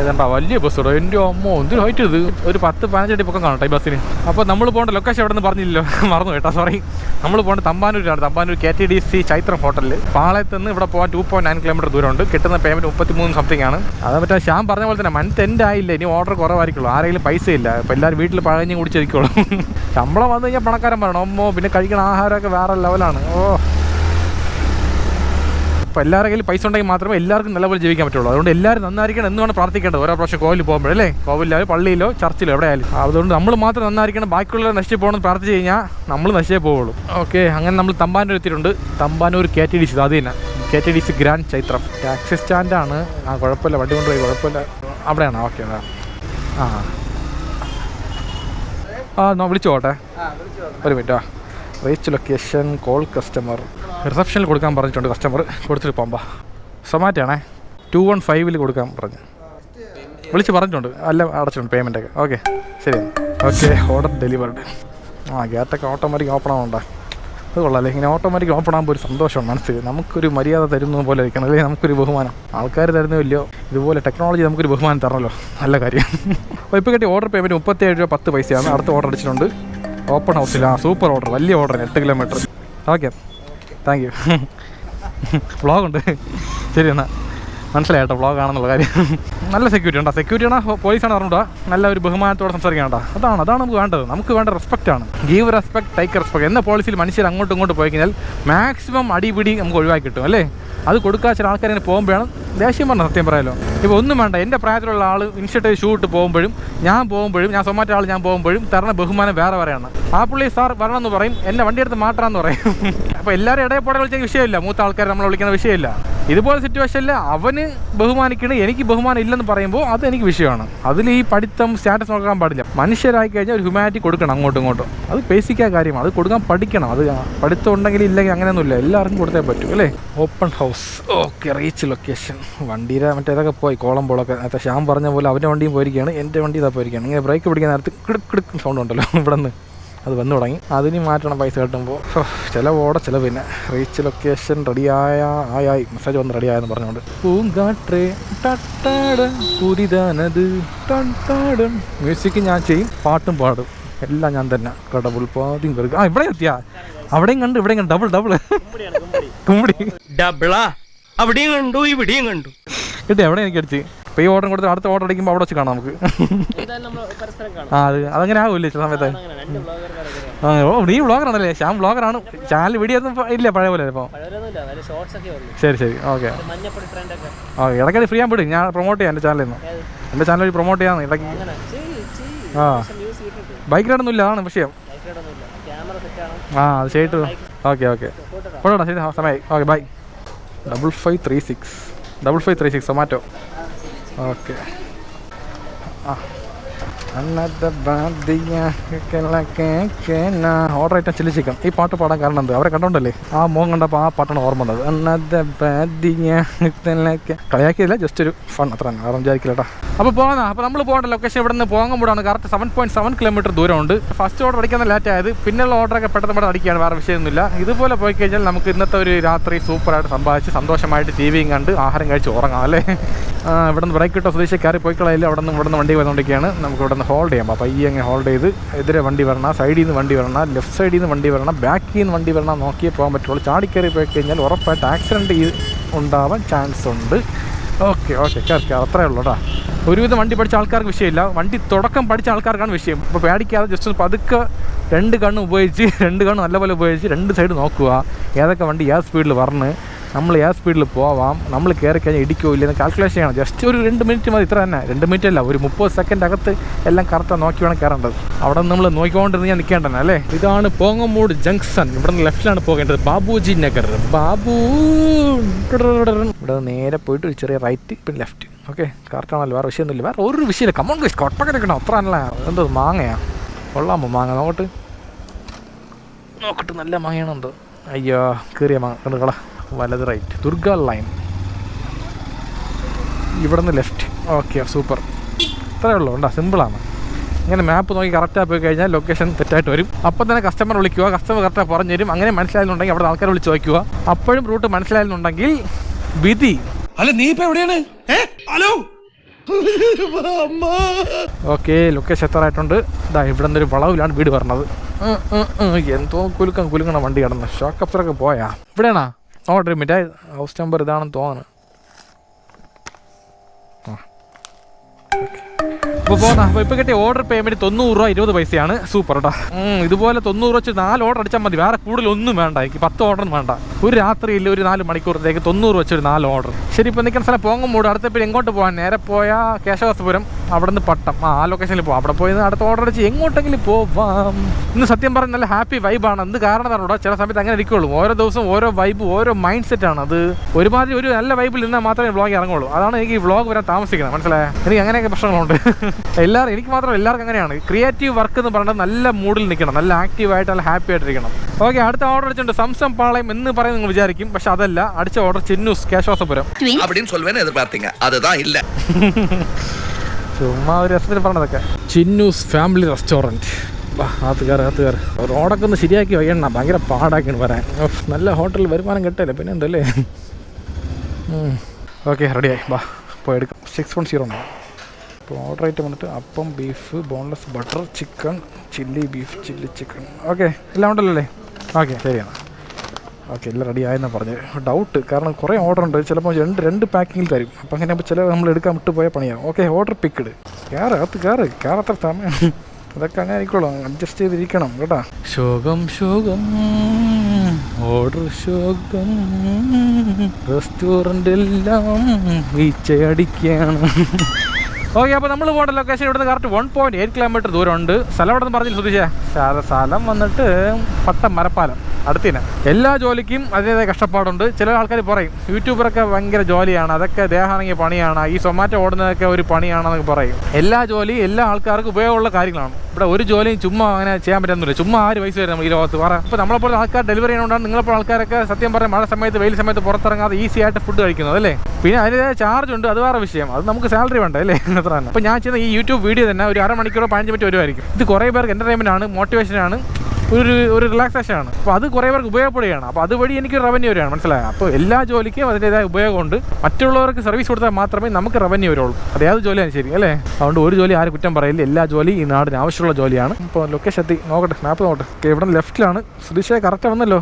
ഏതാണ്ടാ വലിയ ബസ് എന്റെ അമ്മോ എന്തൊരു ഹൈറ്റ് ഇത്? ഒരു പത്ത് പതിനഞ്ചടി പൊക്കം കാണട്ടെ ഈ ബസ്സിന് അപ്പോൾ നമ്മൾ പോകേണ്ട ലൊക്കേഷൻ എവിടെ നിന്ന് പറഞ്ഞില്ലല്ലോ. മറന്നു കേട്ടോ സോറി നമ്മൾ പോകേണ്ട തമ്പാനൂരാണ് Thampanoor K T D C Chaithram ഹോട്ടലിൽ പാളയത്ത് നിന്ന് ഇവിടെ പോകാൻ ടു പോയിന്റ് നയൻ കിലോമീറ്റർ ദൂരമുണ്ട്. കിട്ടുന്ന പേയ്മെന്റ് മുപ്പത്തി മൂന്ന് സംതിങ് ആണ്. അത് മറ്റേ ശ്യാം പറഞ്ഞ പോലെ തന്നെ മന്ത് എന്റെ ആയില്ല ഇനി ഓർഡർ കുറവായിരിക്കുള്ളൂ. ആരെങ്കിലും പൈസ ഇല്ല. അപ്പോൾ എല്ലാവരും വീട്ടിൽ പഴഞ്ഞ് കുടിച്ചിരിക്കുള്ളൂ ശമ്പളം വന്നു കഴിഞ്ഞാൽ പണക്കാരൻ പറയണം. അമ്മോ പിന്നെ കഴിക്കുന്ന ആഹാരമൊക്കെ വേറെ ലെവലാണ് ഓ. അപ്പോൾ എല്ലാവരുടെ കയ്യിൽ പൈസ ഉണ്ടെങ്കിൽ മാത്രമേ എല്ലാവർക്കും നല്ലപോലെ ജീവിക്കാൻ പറ്റുള്ളൂ. അതുകൊണ്ട് എല്ലാവരും നന്നായിരിക്കണം എന്ന് വേണം പ്രാർത്ഥിക്കേണ്ടത്. ഓരോ പ്രാവശ്യം കോവിലിൽ പോകുമ്പോഴല്ലേ കോവിലോ പള്ളിയിലോ ചർച്ചിലോ എവിടെയായാലും. അതുകൊണ്ട് നമ്മൾ മാത്രം നന്നായിരിക്കണം. ബാക്കിയുള്ളവരെ നശിച്ചു പോകണമെന്ന് പ്രാർത്ഥിച്ച് കഴിഞ്ഞാൽ നമ്മൾ നശിച്ചേ പോവുള്ളൂ. ഓക്കെ അങ്ങനെ നമ്മൾ തമ്പാനൂർ എത്തിയിട്ടുണ്ട്. Thampanoor K T D C അത് തന്നെ. K T D C grand Chaithram taxi സ്റ്റാൻഡാണ് ആ കുഴപ്പമില്ല. വണ്ടി കൊണ്ടുപോയി കുഴപ്പമില്ല. അവിടെയാണ് ഓക്കെ ആ. ആ വിളിച്ചോട്ടെ. ഒരു മിനിറ്റ് ആ. Reach location call customer. റിസപ്ഷനിൽ കൊടുക്കാൻ പറഞ്ഞിട്ടുണ്ട് കസ്റ്റമർ. കൊടുത്തിട്ട് പോകാം സൊമാറ്റോ ആണേ ടു വൺ ഫൈവിൽ കൊടുക്കാൻ പറഞ്ഞു. വിളിച്ച് പറഞ്ഞിട്ടുണ്ട്. അല്ല അടച്ചിട്ടുണ്ട് പേയ്മെന്റ് ഒക്കെ. ഓക്കെ ശരി. ഓക്കെ ഓർഡർ ഡെലിവേർഡ് ആ ഗേറ്റൊക്കെ ഓട്ടോമാറ്റിക് ഓപ്പൺ ആവണ്ട. അത് കൊള്ളാല്ലേ ഇങ്ങനെ ഓട്ടോമാറ്റിക് ഓപ്പൺ ആകുമ്പോൾ ഒരു സന്തോഷം മനസ്സിൽ. നമുക്കൊരു മര്യാദ തരുന്ന പോലെ ഇരിക്കണം അല്ലെങ്കിൽ നമുക്കൊരു ബഹുമാനം. ആൾക്കാർ തരുന്നില്ലയോ ഇതുപോലെ ടെക്നോളജി നമുക്കൊരു ബഹുമാനം തരണമല്ലോ. നല്ല കാര്യം. അപ്പോൾ ഇപ്പോൾ കിട്ടിയ ഓർഡർ പേയ്മെന്റ് മുപ്പത്തേഴ് രൂപ പത്ത് പൈസയാണ്. അടുത്ത ഓർഡർ അടിച്ചിട്ടുണ്ട്. ഓപ്പൺ ഹൗസിൽ സൂപ്പർ ഓർഡർ വലിയ ഓർഡർ എട്ട് കിലോമീറ്റർ ഓക്കെ താങ്ക് യു വ്ളോഗുണ്ട് ശരി എന്നാൽ മനസ്സിലായി കേട്ടോ വ്ളോഗ് ആണെന്നുള്ള കാര്യം. നല്ല സെക്യൂരിറ്റി ഉണ്ടോ? സെക്യൂരിറ്റി ആണോ? പോലീസാണ് പറഞ്ഞുകൂടാ. നല്ല ഒരു ബഹുമാനത്തോടെ സംസാരിക്കണം കേട്ടോ അതാണ് അതാണ് നമുക്ക് വേണ്ടത്. നമുക്ക് വേണ്ട റെസ്പെക്റ്റ് ആണ്. ഗീവ് റെസ്പെക്ട് ടൈക്ക് റെസ്പെക്ട് എന്ന പോളിസിയിൽ മനുഷ്യർ അങ്ങോട്ടും ഇങ്ങോട്ടും പോയി കഴിഞ്ഞാൽ മാക്സിമം അടിപിടി നമുക്ക് ഒഴിവാക്കി കിട്ടും അല്ലേ? അത് ആൾക്കാർ ഇങ്ങനെ പോകുമ്പോഴാണ് ദേഷ്യം പറഞ്ഞ സത്യം പറയാലോ. ഇപ്പോൾ ഒന്നും വേണ്ട എന്റെ പ്രായത്തിലുള്ള ആൾ ഇൻഷർട്ട് ഷൂ ഇട്ട് പോകുമ്പോഴും ഞാൻ പോകുമ്പോഴും ഞാൻ സൊമാറ്റോ ആൾ ഞാൻ പോകുമ്പോഴും തരണ ബഹുമാനം വേറെ പറയാണ് ആ പുള്ളി സാർ വരണമെന്ന് പറയും എന്നെ വണ്ടി എടുത്ത് മാറ്റാമെന്ന് പറയും. അപ്പോൾ എല്ലാവരും ഇടയിൽ പോടെ വിളിച്ച വിഷയമില്ല. മൂത്ത ആൾക്കാർ നമ്മളെ വിളിക്കുന്ന വിഷയമില്ല. ഇതുപോലെ സിറ്റുവേഷനിൽ അവന് ബഹുമാനിക്കണം എനിക്ക് ബഹുമാനം ഇല്ലെന്ന് പറയുമ്പോൾ അത് എനിക്ക് വിഷയമാണ്. അതിൽ ഈ പഠിത്തം സ്റ്റാറ്റസ് നോക്കാൻ പാടില്ല. മനുഷ്യരായി കഴിഞ്ഞാൽ ഒരു ഹ്യൂമാനിറ്റി കൊടുക്കണം അങ്ങോട്ടും ഇങ്ങോട്ടും. അത് ബേസിക്കായ കാര്യമാണ്. അത് കൊടുക്കാൻ പഠിക്കണം. അത് പഠിത്തം ഉണ്ടെങ്കിൽ ഇല്ലെങ്കിൽ അങ്ങനെയൊന്നുമില്ല. എല്ലാവർക്കും കൊടുത്തേ പറ്റൂ അല്ലേ? Open house okay reach location വണ്ടിയുടെ മറ്റേതൊക്കെ പോയി കോളമ്പോളൊക്കെ നേരത്തെ ശ്യാം പറഞ്ഞ പോലെ അവന്റെ വണ്ടിയും പോയിരിക്കുകയാണ് എന്റെ വണ്ടി ഇതാ പോയിരിക്കുകയാണ്. ഇങ്ങനെ ബ്രേക്ക് പിടിക്കാൻ നേരത്ത് കിടക്കിടക്കും കിടുക്ക് സൗണ്ട് ഉണ്ടല്ലോ ഇവിടെ നിന്ന് അത് വന്നു തുടങ്ങി. അതിന് മാറ്റണം പൈസ കിട്ടുമ്പോൾ ചിലവോടെ ചില പിന്നെ. റീച്ച് ലൊക്കേഷൻ റെഡിയായ ആയായി. മെസ്സേജ് വന്ന് റെഡിയായെന്ന് പറഞ്ഞുകൊണ്ട്. പൂങ്കാട്ടേ ടട്ടാടൻ പുരിതാനത് ടട്ടാടൻ മ്യൂസിക് ഞാൻ ചെയ്യും പാട്ടും പാടും. എല്ലാം ഞാൻ തന്നെ. കേട്ടോ പാതിയും വെറുക ആ ഇവിടെ എത്തിയാ? അവിടെയും കണ്ട് ഇവിടെയും കണ്ട്. ഡബിൾ ഡബിൾ കുമ്പടി. ഡബിളാ അവിടെയും കണ്ടു ഇവിടെയും കണ്ടു. കിട്ടി എവിടെ എനിക്ക് അടിച്ച്. ഇപ്പൊ ഈ ഓർഡർ കൊടുത്ത് അടുത്ത ഓർഡർ അടിക്കുമ്പോൾ അവിടെ വെച്ച് കാണാം നമുക്ക്. എന്തായാലും നമ്മൾ പരസ്പരം കാണും. ആ അത് അതങ്ങനെ ആവില്ലേ ചില സമയത്ത്? ഓ നീ വ്ളോഗറാണല്ലേ? ശ്യാം വ്ളോഗറാണ്. ചാനൽ വീഡിയോ ഒന്നും ഇല്ല പഴയ പോലെ ഇപ്പോൾ ശരി ശരി. ഓക്കെ. ഓക്കെ ഇടയ്ക്കടി ഫ്രീ ആകാൻ വിടും. ഞാൻ പ്രൊമോട്ട് ചെയ്യാം എന്റെ ചാനലിൽ നിന്ന്? എന്റെ ചാനൽ വഴി പ്രൊമോട്ട് ചെയ്യാന്ന് ഇടയ്ക്ക്. ആ. ബൈക്ക് റൈഡൊന്നും ഇല്ല അതാണ് വിഷയം. ആ അത് ചെയ്തിട്ട് ഓക്കെ ഓക്കെ. പോടാ ശരി സമയം സമയമായി. Okay bye double five three six double five three six Zomato okay. ആ. Order chilli chicken. ഈ പാട്ട് പാടാൻ കാരണം എന്ത്? അവരെ കണ്ടോണ്ടല്ലേ? ആ മോൻ കണ്ടപ്പോൾ ആ പാട്ടാണ് ഓർമ്മ വന്നത്. അന്നത്തെ കളിയാക്കിയില്ല ജസ്റ്റ് ഒരു ഫൺ അത്ര തന്നെ. വേറെ വിചാരിക്കില്ലട്ടാ. അപ്പോൾ പോകുന്ന അപ്പോൾ നമ്മൾ പോകേണ്ട ലൊക്കേഷൻ ഇവിടെ നിന്ന് പോങ്ങമ്പൂടാണ് correct seven point seven kilometre ദൂരമുണ്ട്. ഫസ്റ്റ് ഓർഡർ അടിക്കാൻ ലേറ്റ് ആയത്. പിന്നെയുള്ള ഓർഡറൊക്കെ പെട്ടെന്ന് പെട്ടെന്ന് അടിക്കുകയാണ്. വേറെ വിഷയമൊന്നുമില്ല. ഇതുപോലെ പോയി കഴിഞ്ഞാൽ നമുക്ക് ഇന്നത്തെ ഒരു രാത്രി സൂപ്പറായിട്ട് സമ്പാദിച്ച് സന്തോഷമായിട്ട് ടി വിയും കണ്ട് ആഹാരം കഴിച്ച് ഉറങ്ങാം അല്ലേ? ഇവിടെ നിന്ന് ബ്രേക്ക് കിട്ടോ സ്വദേശി കയറി പോയിക്കളയില്ല അവിടെ നിന്ന് ഇവിടെ നിന്ന് വണ്ടി വന്നുകൊണ്ടിരിക്കുകയാണ് നമുക്ക് ഇവിടെ നിന്ന് ഹോൾഡ് ചെയ്യാം. അപ്പോൾ ഈ അങ്ങ് ഹോൾഡ് ചെയ്ത് എതിരെ വണ്ടി വരണം സൈഡിൽ നിന്ന് വണ്ടി വരണം ലെഫ്റ്റ് സൈഡിൽ നിന്ന് വണ്ടി വരണം ബാക്കിൽ നിന്ന് വണ്ടി വരണം നോക്കിയേ പോകാൻ പറ്റുള്ളൂ. ചാടിക്കയറി പോയി കഴിഞ്ഞാൽ ഉറപ്പായിട്ട് ആക്സിഡന്റ് ഉണ്ടാവാൻ ചാൻസ് ഉണ്ട്. ഓക്കെ ഓക്കെ കയറി അത്രേ ഉള്ളൂ കേട്ടോ ഒരുവിധം വണ്ടി പഠിച്ച ആൾക്കാർക്ക് വിഷയമില്ല. വണ്ടി തുടക്കം പഠിച്ച ആൾക്കാർക്കാണ് വിഷയം. ഇപ്പോൾ പേടിക്കാതെ ജസ്റ്റ് ഒന്ന് പതുക്കെ രണ്ട് കണ്ണ് ഉപയോഗിച്ച് രണ്ട് കണ്ണ് നല്ലപോലെ ഉപയോഗിച്ച് രണ്ട് സൈഡ് നോക്കുക. ഏതൊക്കെ വണ്ടി ഏത് സ്പീഡിൽ വരണ്. നമ്മൾ ഏത് സ്പീഡിൽ പോവാം. നമ്മൾ കയറി കഴിഞ്ഞാൽ ഇടിക്കോ ഇല്ലെന്ന് കാൽക്കുലേഷൻ ചെയ്യണം. ജസ്റ്റ് ഒരു രണ്ട് മിനിറ്റ് മതി. ഇത്ര തന്നെ. രണ്ട് മിനിറ്റ് അല്ല. ഒരു മുപ്പത് സെക്കൻഡ് അകത്ത് എല്ലാം കറക്റ്റാണ് നോക്കി വേണം കയറേണ്ടത്. അവിടെ നമ്മൾ നോക്കിക്കൊണ്ടിരുന്ന് ഞാൻ നിൽക്കേണ്ടത് അല്ലേ? ഇതാണ് പോങ്ങമൂട് ജംഗ്ഷൻ ഇവിടെ നിന്ന് ലെഫ്റ്റിലാണ് പോകേണ്ടത്. ബാബുജി നഗർ. ബാബു ഇവിടെ നേരെ പോയിട്ട് ഒരു ചെറിയ റൈറ്റ് പിന്നെ ലെഫ്റ്റ് ഓക്കെ കറക്റ്റാണല്ലോ വേറെ വിഷയമൊന്നുമില്ല വേറെ ഒരു വിഷയമില്ല. കമ്മൺ ഗൈസ് നിൽക്കണം അത്ര അല്ല എന്തോ മാങ്ങയാ. കൊള്ളാമോ മാങ്ങ? നോക്കട്ട്. നോക്കട്ട്. നല്ല മാങ്ങയാണെന്തോ. അയ്യോ കീറിയ മാങ്ങ. കണ്ടു കള. വലത് റൈറ്റ്. ദുർഗ ലൈൻ ഇവിടെ നിന്ന് ലെഫ്റ്റ് ഓക്കെ സൂപ്പർ ഇത്രയേ ഉള്ളൂ. ഉണ്ടോ സിമ്പിളാണ് ഇങ്ങനെ മാപ്പ് നോക്കി കറക്റ്റായി പോയി കഴിഞ്ഞാൽ ലൊക്കേഷൻ തെറ്റായിട്ട് വരും. അപ്പം തന്നെ കസ്റ്റമർ വിളിക്കുക. കസ്റ്റമർ കറക്റ്റായി പറഞ്ഞു തരും. അങ്ങനെ മനസ്സിലായിരുന്നുണ്ടെങ്കിൽ അവിടെ ആൾക്കാർ വിളിച്ച് ചോദിക്കുക. അപ്പോഴും റൂട്ട് മനസ്സിലായിരുന്നുണ്ടെങ്കിൽ വിധി. അല്ല നീ ഇപ്പൊ എവിടെയാണ്? ഹലോ? ഓക്കെ ലൊക്കേഷൻ എത്താറായിട്ടുണ്ട് ഇതാ ഇവിടെ നിന്നൊരു വളവിലാണ് വീട് പറഞ്ഞത്. എന്തോ കുലുക്കം കുലുങ്ങണ വണ്ടി കിടന്ന്. ഷോക്കപ്സറൊക്കെ പോയാ. ഇവിടെയാണോ? ഓർഡർ മിഠായി ഹൗസ് നമ്പർ ഇതാണെന്ന് തോന്നുന്നു. അപ്പോൾ പോന്നാ. അപ്പോൾ ഇപ്പോൾ കിട്ടിയ ഓർഡർ പേയ്മെന്റ് തൊണ്ണൂറ് രൂപ ഇരുപത് പൈസയാണ്. സൂപ്പർ കേട്ടോ ഇതുപോലെ തൊണ്ണൂറ് വെച്ച് നാല് ഓർഡർ അടിച്ചാൽ മതി. വേറെ കൂടുതൽ ഒന്നും വേണ്ട. എനിക്ക് പത്ത് ഓർഡർ വേണ്ട. ഒരു രാത്രിയിൽ ഒരു നാല് മണിക്കൂറത്തേക്ക് തൊണ്ണൂറ് വെച്ച് ഒരു നാല് ഓർഡർ ശരി ഇപ്പോൾ നിൽക്കുന്ന സ്ഥലം പോങ്ങുമ്പോൾ അടുത്ത പിന്നെ എങ്ങോട്ട് പോകാൻ നേരെ പോയാൽ കേശവാസപുരം. അവിടെ നിന്ന് പട്ടം. ആ ആ ലൊക്കേഷനിൽ പോകാം അവിടെ പോയി അടുത്ത ഓർഡർ അടിച്ച് എങ്ങോട്ടെങ്കിലും പോവാം. ഇന്ന് സത്യം പറഞ്ഞ നല്ല ഹാപ്പി വൈബാണ് എന്ത് കാരണം പറഞ്ഞൂടാ ചില സമയത്ത് അങ്ങനെ ഇരിക്കുള്ളൂ. ഓരോ ദിവസവും ഓരോ വൈബ് ഓരോ മൈൻഡ് സെറ്റാണ് അത്. ഒരുമാതിരി ഒരു നല്ല വൈബിൽ നിന്നാൽ മാത്രമേ വ്ളോഗ് ഇറങ്ങുള്ളൂ. അതാണ് എനിക്ക് ഈ വ്ളോഗ് വരാൻ താമസിക്കുന്നത്. മനസ്സിലായ? എനിക്ക് അങ്ങനെയൊക്കെ പ്രശ്നങ്ങളുണ്ട്. എല്ലാവരും എനിക്ക് മാത്രം എല്ലാവർക്കും അങ്ങനെയാണ്. ക്രിയേറ്റീവ് വർക്ക് എന്ന് പറഞ്ഞാൽ നല്ല മൂഡിൽ നിൽക്കണം. നല്ല ആക്റ്റീവായിട്ട് നല്ല ഹാപ്പി ആയിട്ടിരിക്കണം ഓക്കെ അടുത്ത ഓർഡർ അടിച്ചുണ്ട് സംസം പാളയം എന്ന് പറയുന്നത് നിങ്ങൾ വിചാരിക്കും പക്ഷെ അതല്ല. അടിച്ച ഓർഡർ ചെന്നൂസ് കേശവാസപുരം. ചുമ്മാ ഒരു രസത്തിൽ പറഞ്ഞതൊക്കെ. ചിന്നൂസ് ഫാമിലി റെസ്റ്റോറന്റ് ആത്തുകാർ ആത്തുകാർ റോഡൊക്കെ ഒന്ന് ശരിയാക്കി വയ്യണ്ണ. ഭയങ്കര പാടാക്കിയാണ് പറയാൻ. നല്ല ഹോട്ടലിൽ വരുമാനം കിട്ടല്ലേ? പിന്നെ എന്തല്ലേ? ഓക്കെ റെഡിയായി വാ പോയി എടുക്കാം. സിക്സ് വൺ സീറോ ഉണ്ടോ അപ്പോൾ ഓർഡർ ഐറ്റം വന്നിട്ട് appam beef boneless butter chicken chilli beef chilli chicken okay എല്ലാം ഉണ്ടല്ലോ അല്ലേ ഓക്കെ ശരിയാണ്. ഓക്കെ എല്ലാം റെഡി ആയെന്നാണ് പറഞ്ഞത്. ഡൗട്ട് കാരണം കുറേ ഓർഡർ ഉണ്ട്. ചിലപ്പോൾ രണ്ട് രണ്ട് പാക്കിങ്ങിൽ തരും. അപ്പം അങ്ങനെ ചില നമ്മൾ എടുക്കാൻ വിട്ടു പോയ പണിയാം ഓക്കെ ഓർഡർ പിക്കഡ് കയറ് അകത്ത് കയറ് കയറത്ര സമയം അതൊക്കെ അങ്ങനെ ആയിക്കോളാം. അഡ്ജസ്റ്റ് ചെയ്തിരിക്കണം കേട്ടാ. ശോകം ശോകം. ഓർഡർ ശോകം. റെസ്റ്റോറന്റ് എല്ലാം വീച്ചയടിക്കാണ് ഓക്കെ അപ്പോൾ നമ്മൾ പോകേണ്ട ലൊക്കേഷൻ ഇവിടുന്ന് correct one point eight kilometre ദൂരമുണ്ട്. സ്ഥലം ഇവിടെ നിന്ന് പറഞ്ഞില്ല ശ്രദ്ധിച്ചേ സ്ഥലം വന്നിട്ട് പട്ടം മരപ്പാലം. അടുത്തിന. എല്ലാ ജോലിക്കും അതിന്റെതായ കഷ്ടപ്പാടുണ്ട്. ചില ആൾക്കാർ പറയും യൂട്യൂബറൊക്കെ ഭയങ്കര ജോലിയാണ് അതൊക്കെ ദേഹാണെങ്കിൽ പണിയാണ് ഈ സൊമാറ്റോ ഓടുന്നതൊക്കെ ഒരു പണിയാണെന്നൊക്കെ പറയും. എല്ലാ ജോലി എല്ലാ ആൾക്കാർക്കും ഉപയോഗമുള്ള കാര്യങ്ങളാണ്. ഇവിടെ ഒരു ജോലിയും ചുമ്മാ അങ്ങനെ ചെയ്യാൻ പറ്റുന്നില്ല. ചുമ്മാ ആര് പൈസ വരും ഈ ലോകത്ത്? പറ. ഇപ്പോൾ നമ്മളെപ്പോലെ ആൾക്കാർ ഡെലിവറി ചെയ്യണോണ്ടാണ് നിങ്ങളെപ്പോൾ ആൾക്കാരൊക്കെ സത്യം പറഞ്ഞാൽ മഴ സമയത്ത് വെയിൽ സമയത്ത് പുറത്തിറങ്ങാതെ ഈസി ആയിട്ട് ഫുഡ് കഴിക്കുന്നത് അല്ലേ? പിന്നെ അതിന്റെതായ ചാർജ് ഉണ്ട് അത് വേറെ വിഷയം. അത് നമുക്ക് സാലറി വേണ്ട അല്ലേ? അത്ര തന്നെ. അപ്പോൾ ഞാൻ ചെയ്യുന്ന ഈ യൂട്യൂബ് വീഡിയോ തന്നെ ഒരു അരമണിക്കൂറോ പതിനഞ്ച് മിനിറ്റ് വരുമായിരിക്കും. ഇത് കുറേ പേർക്ക് എന്റർടൈൻമെന്റ് ആണ് മോട്ടിവേഷൻ ആണ്. ഒരു ഒരു റിലാക്സേഷൻ ആണ്. അപ്പോൾ അത് കുറേ പേർക്ക് ഉപയോഗപ്പെടുകയാണ്. അപ്പോൾ അതുവഴി എനിക്ക് റവന്യൂ വരികയാണ്. മനസ്സിലായത് അപ്പോൾ എല്ലാ ജോലിക്കും അതിന്റെതായ ഉപയോഗമുണ്ട്. മറ്റുള്ളവർക്ക് സർവീസ് കൊടുത്താൽ മാത്രമേ നമുക്ക് റവന്യൂ വരുള്ളൂ. അത് ഏത് ജോലിയാണ് ശരി അല്ലേ? അതുകൊണ്ട് ഒരു ജോലി ആരും കുറ്റം പറയില്ല എല്ലാ ജോലി ഈ നാടിന് ആവശ്യമുള്ള ജോലിയാണ്. ഇപ്പോൾ ലൊക്കേഷൻ എത്തി. നോക്കട്ടെ മാപ്പ് നോക്കട്ടെ. ഓക്കെ ഇവിടെ ലെഫ്റ്റിലാണ് സുധീഷയെ കറക്റ്റ് വന്നല്ലോ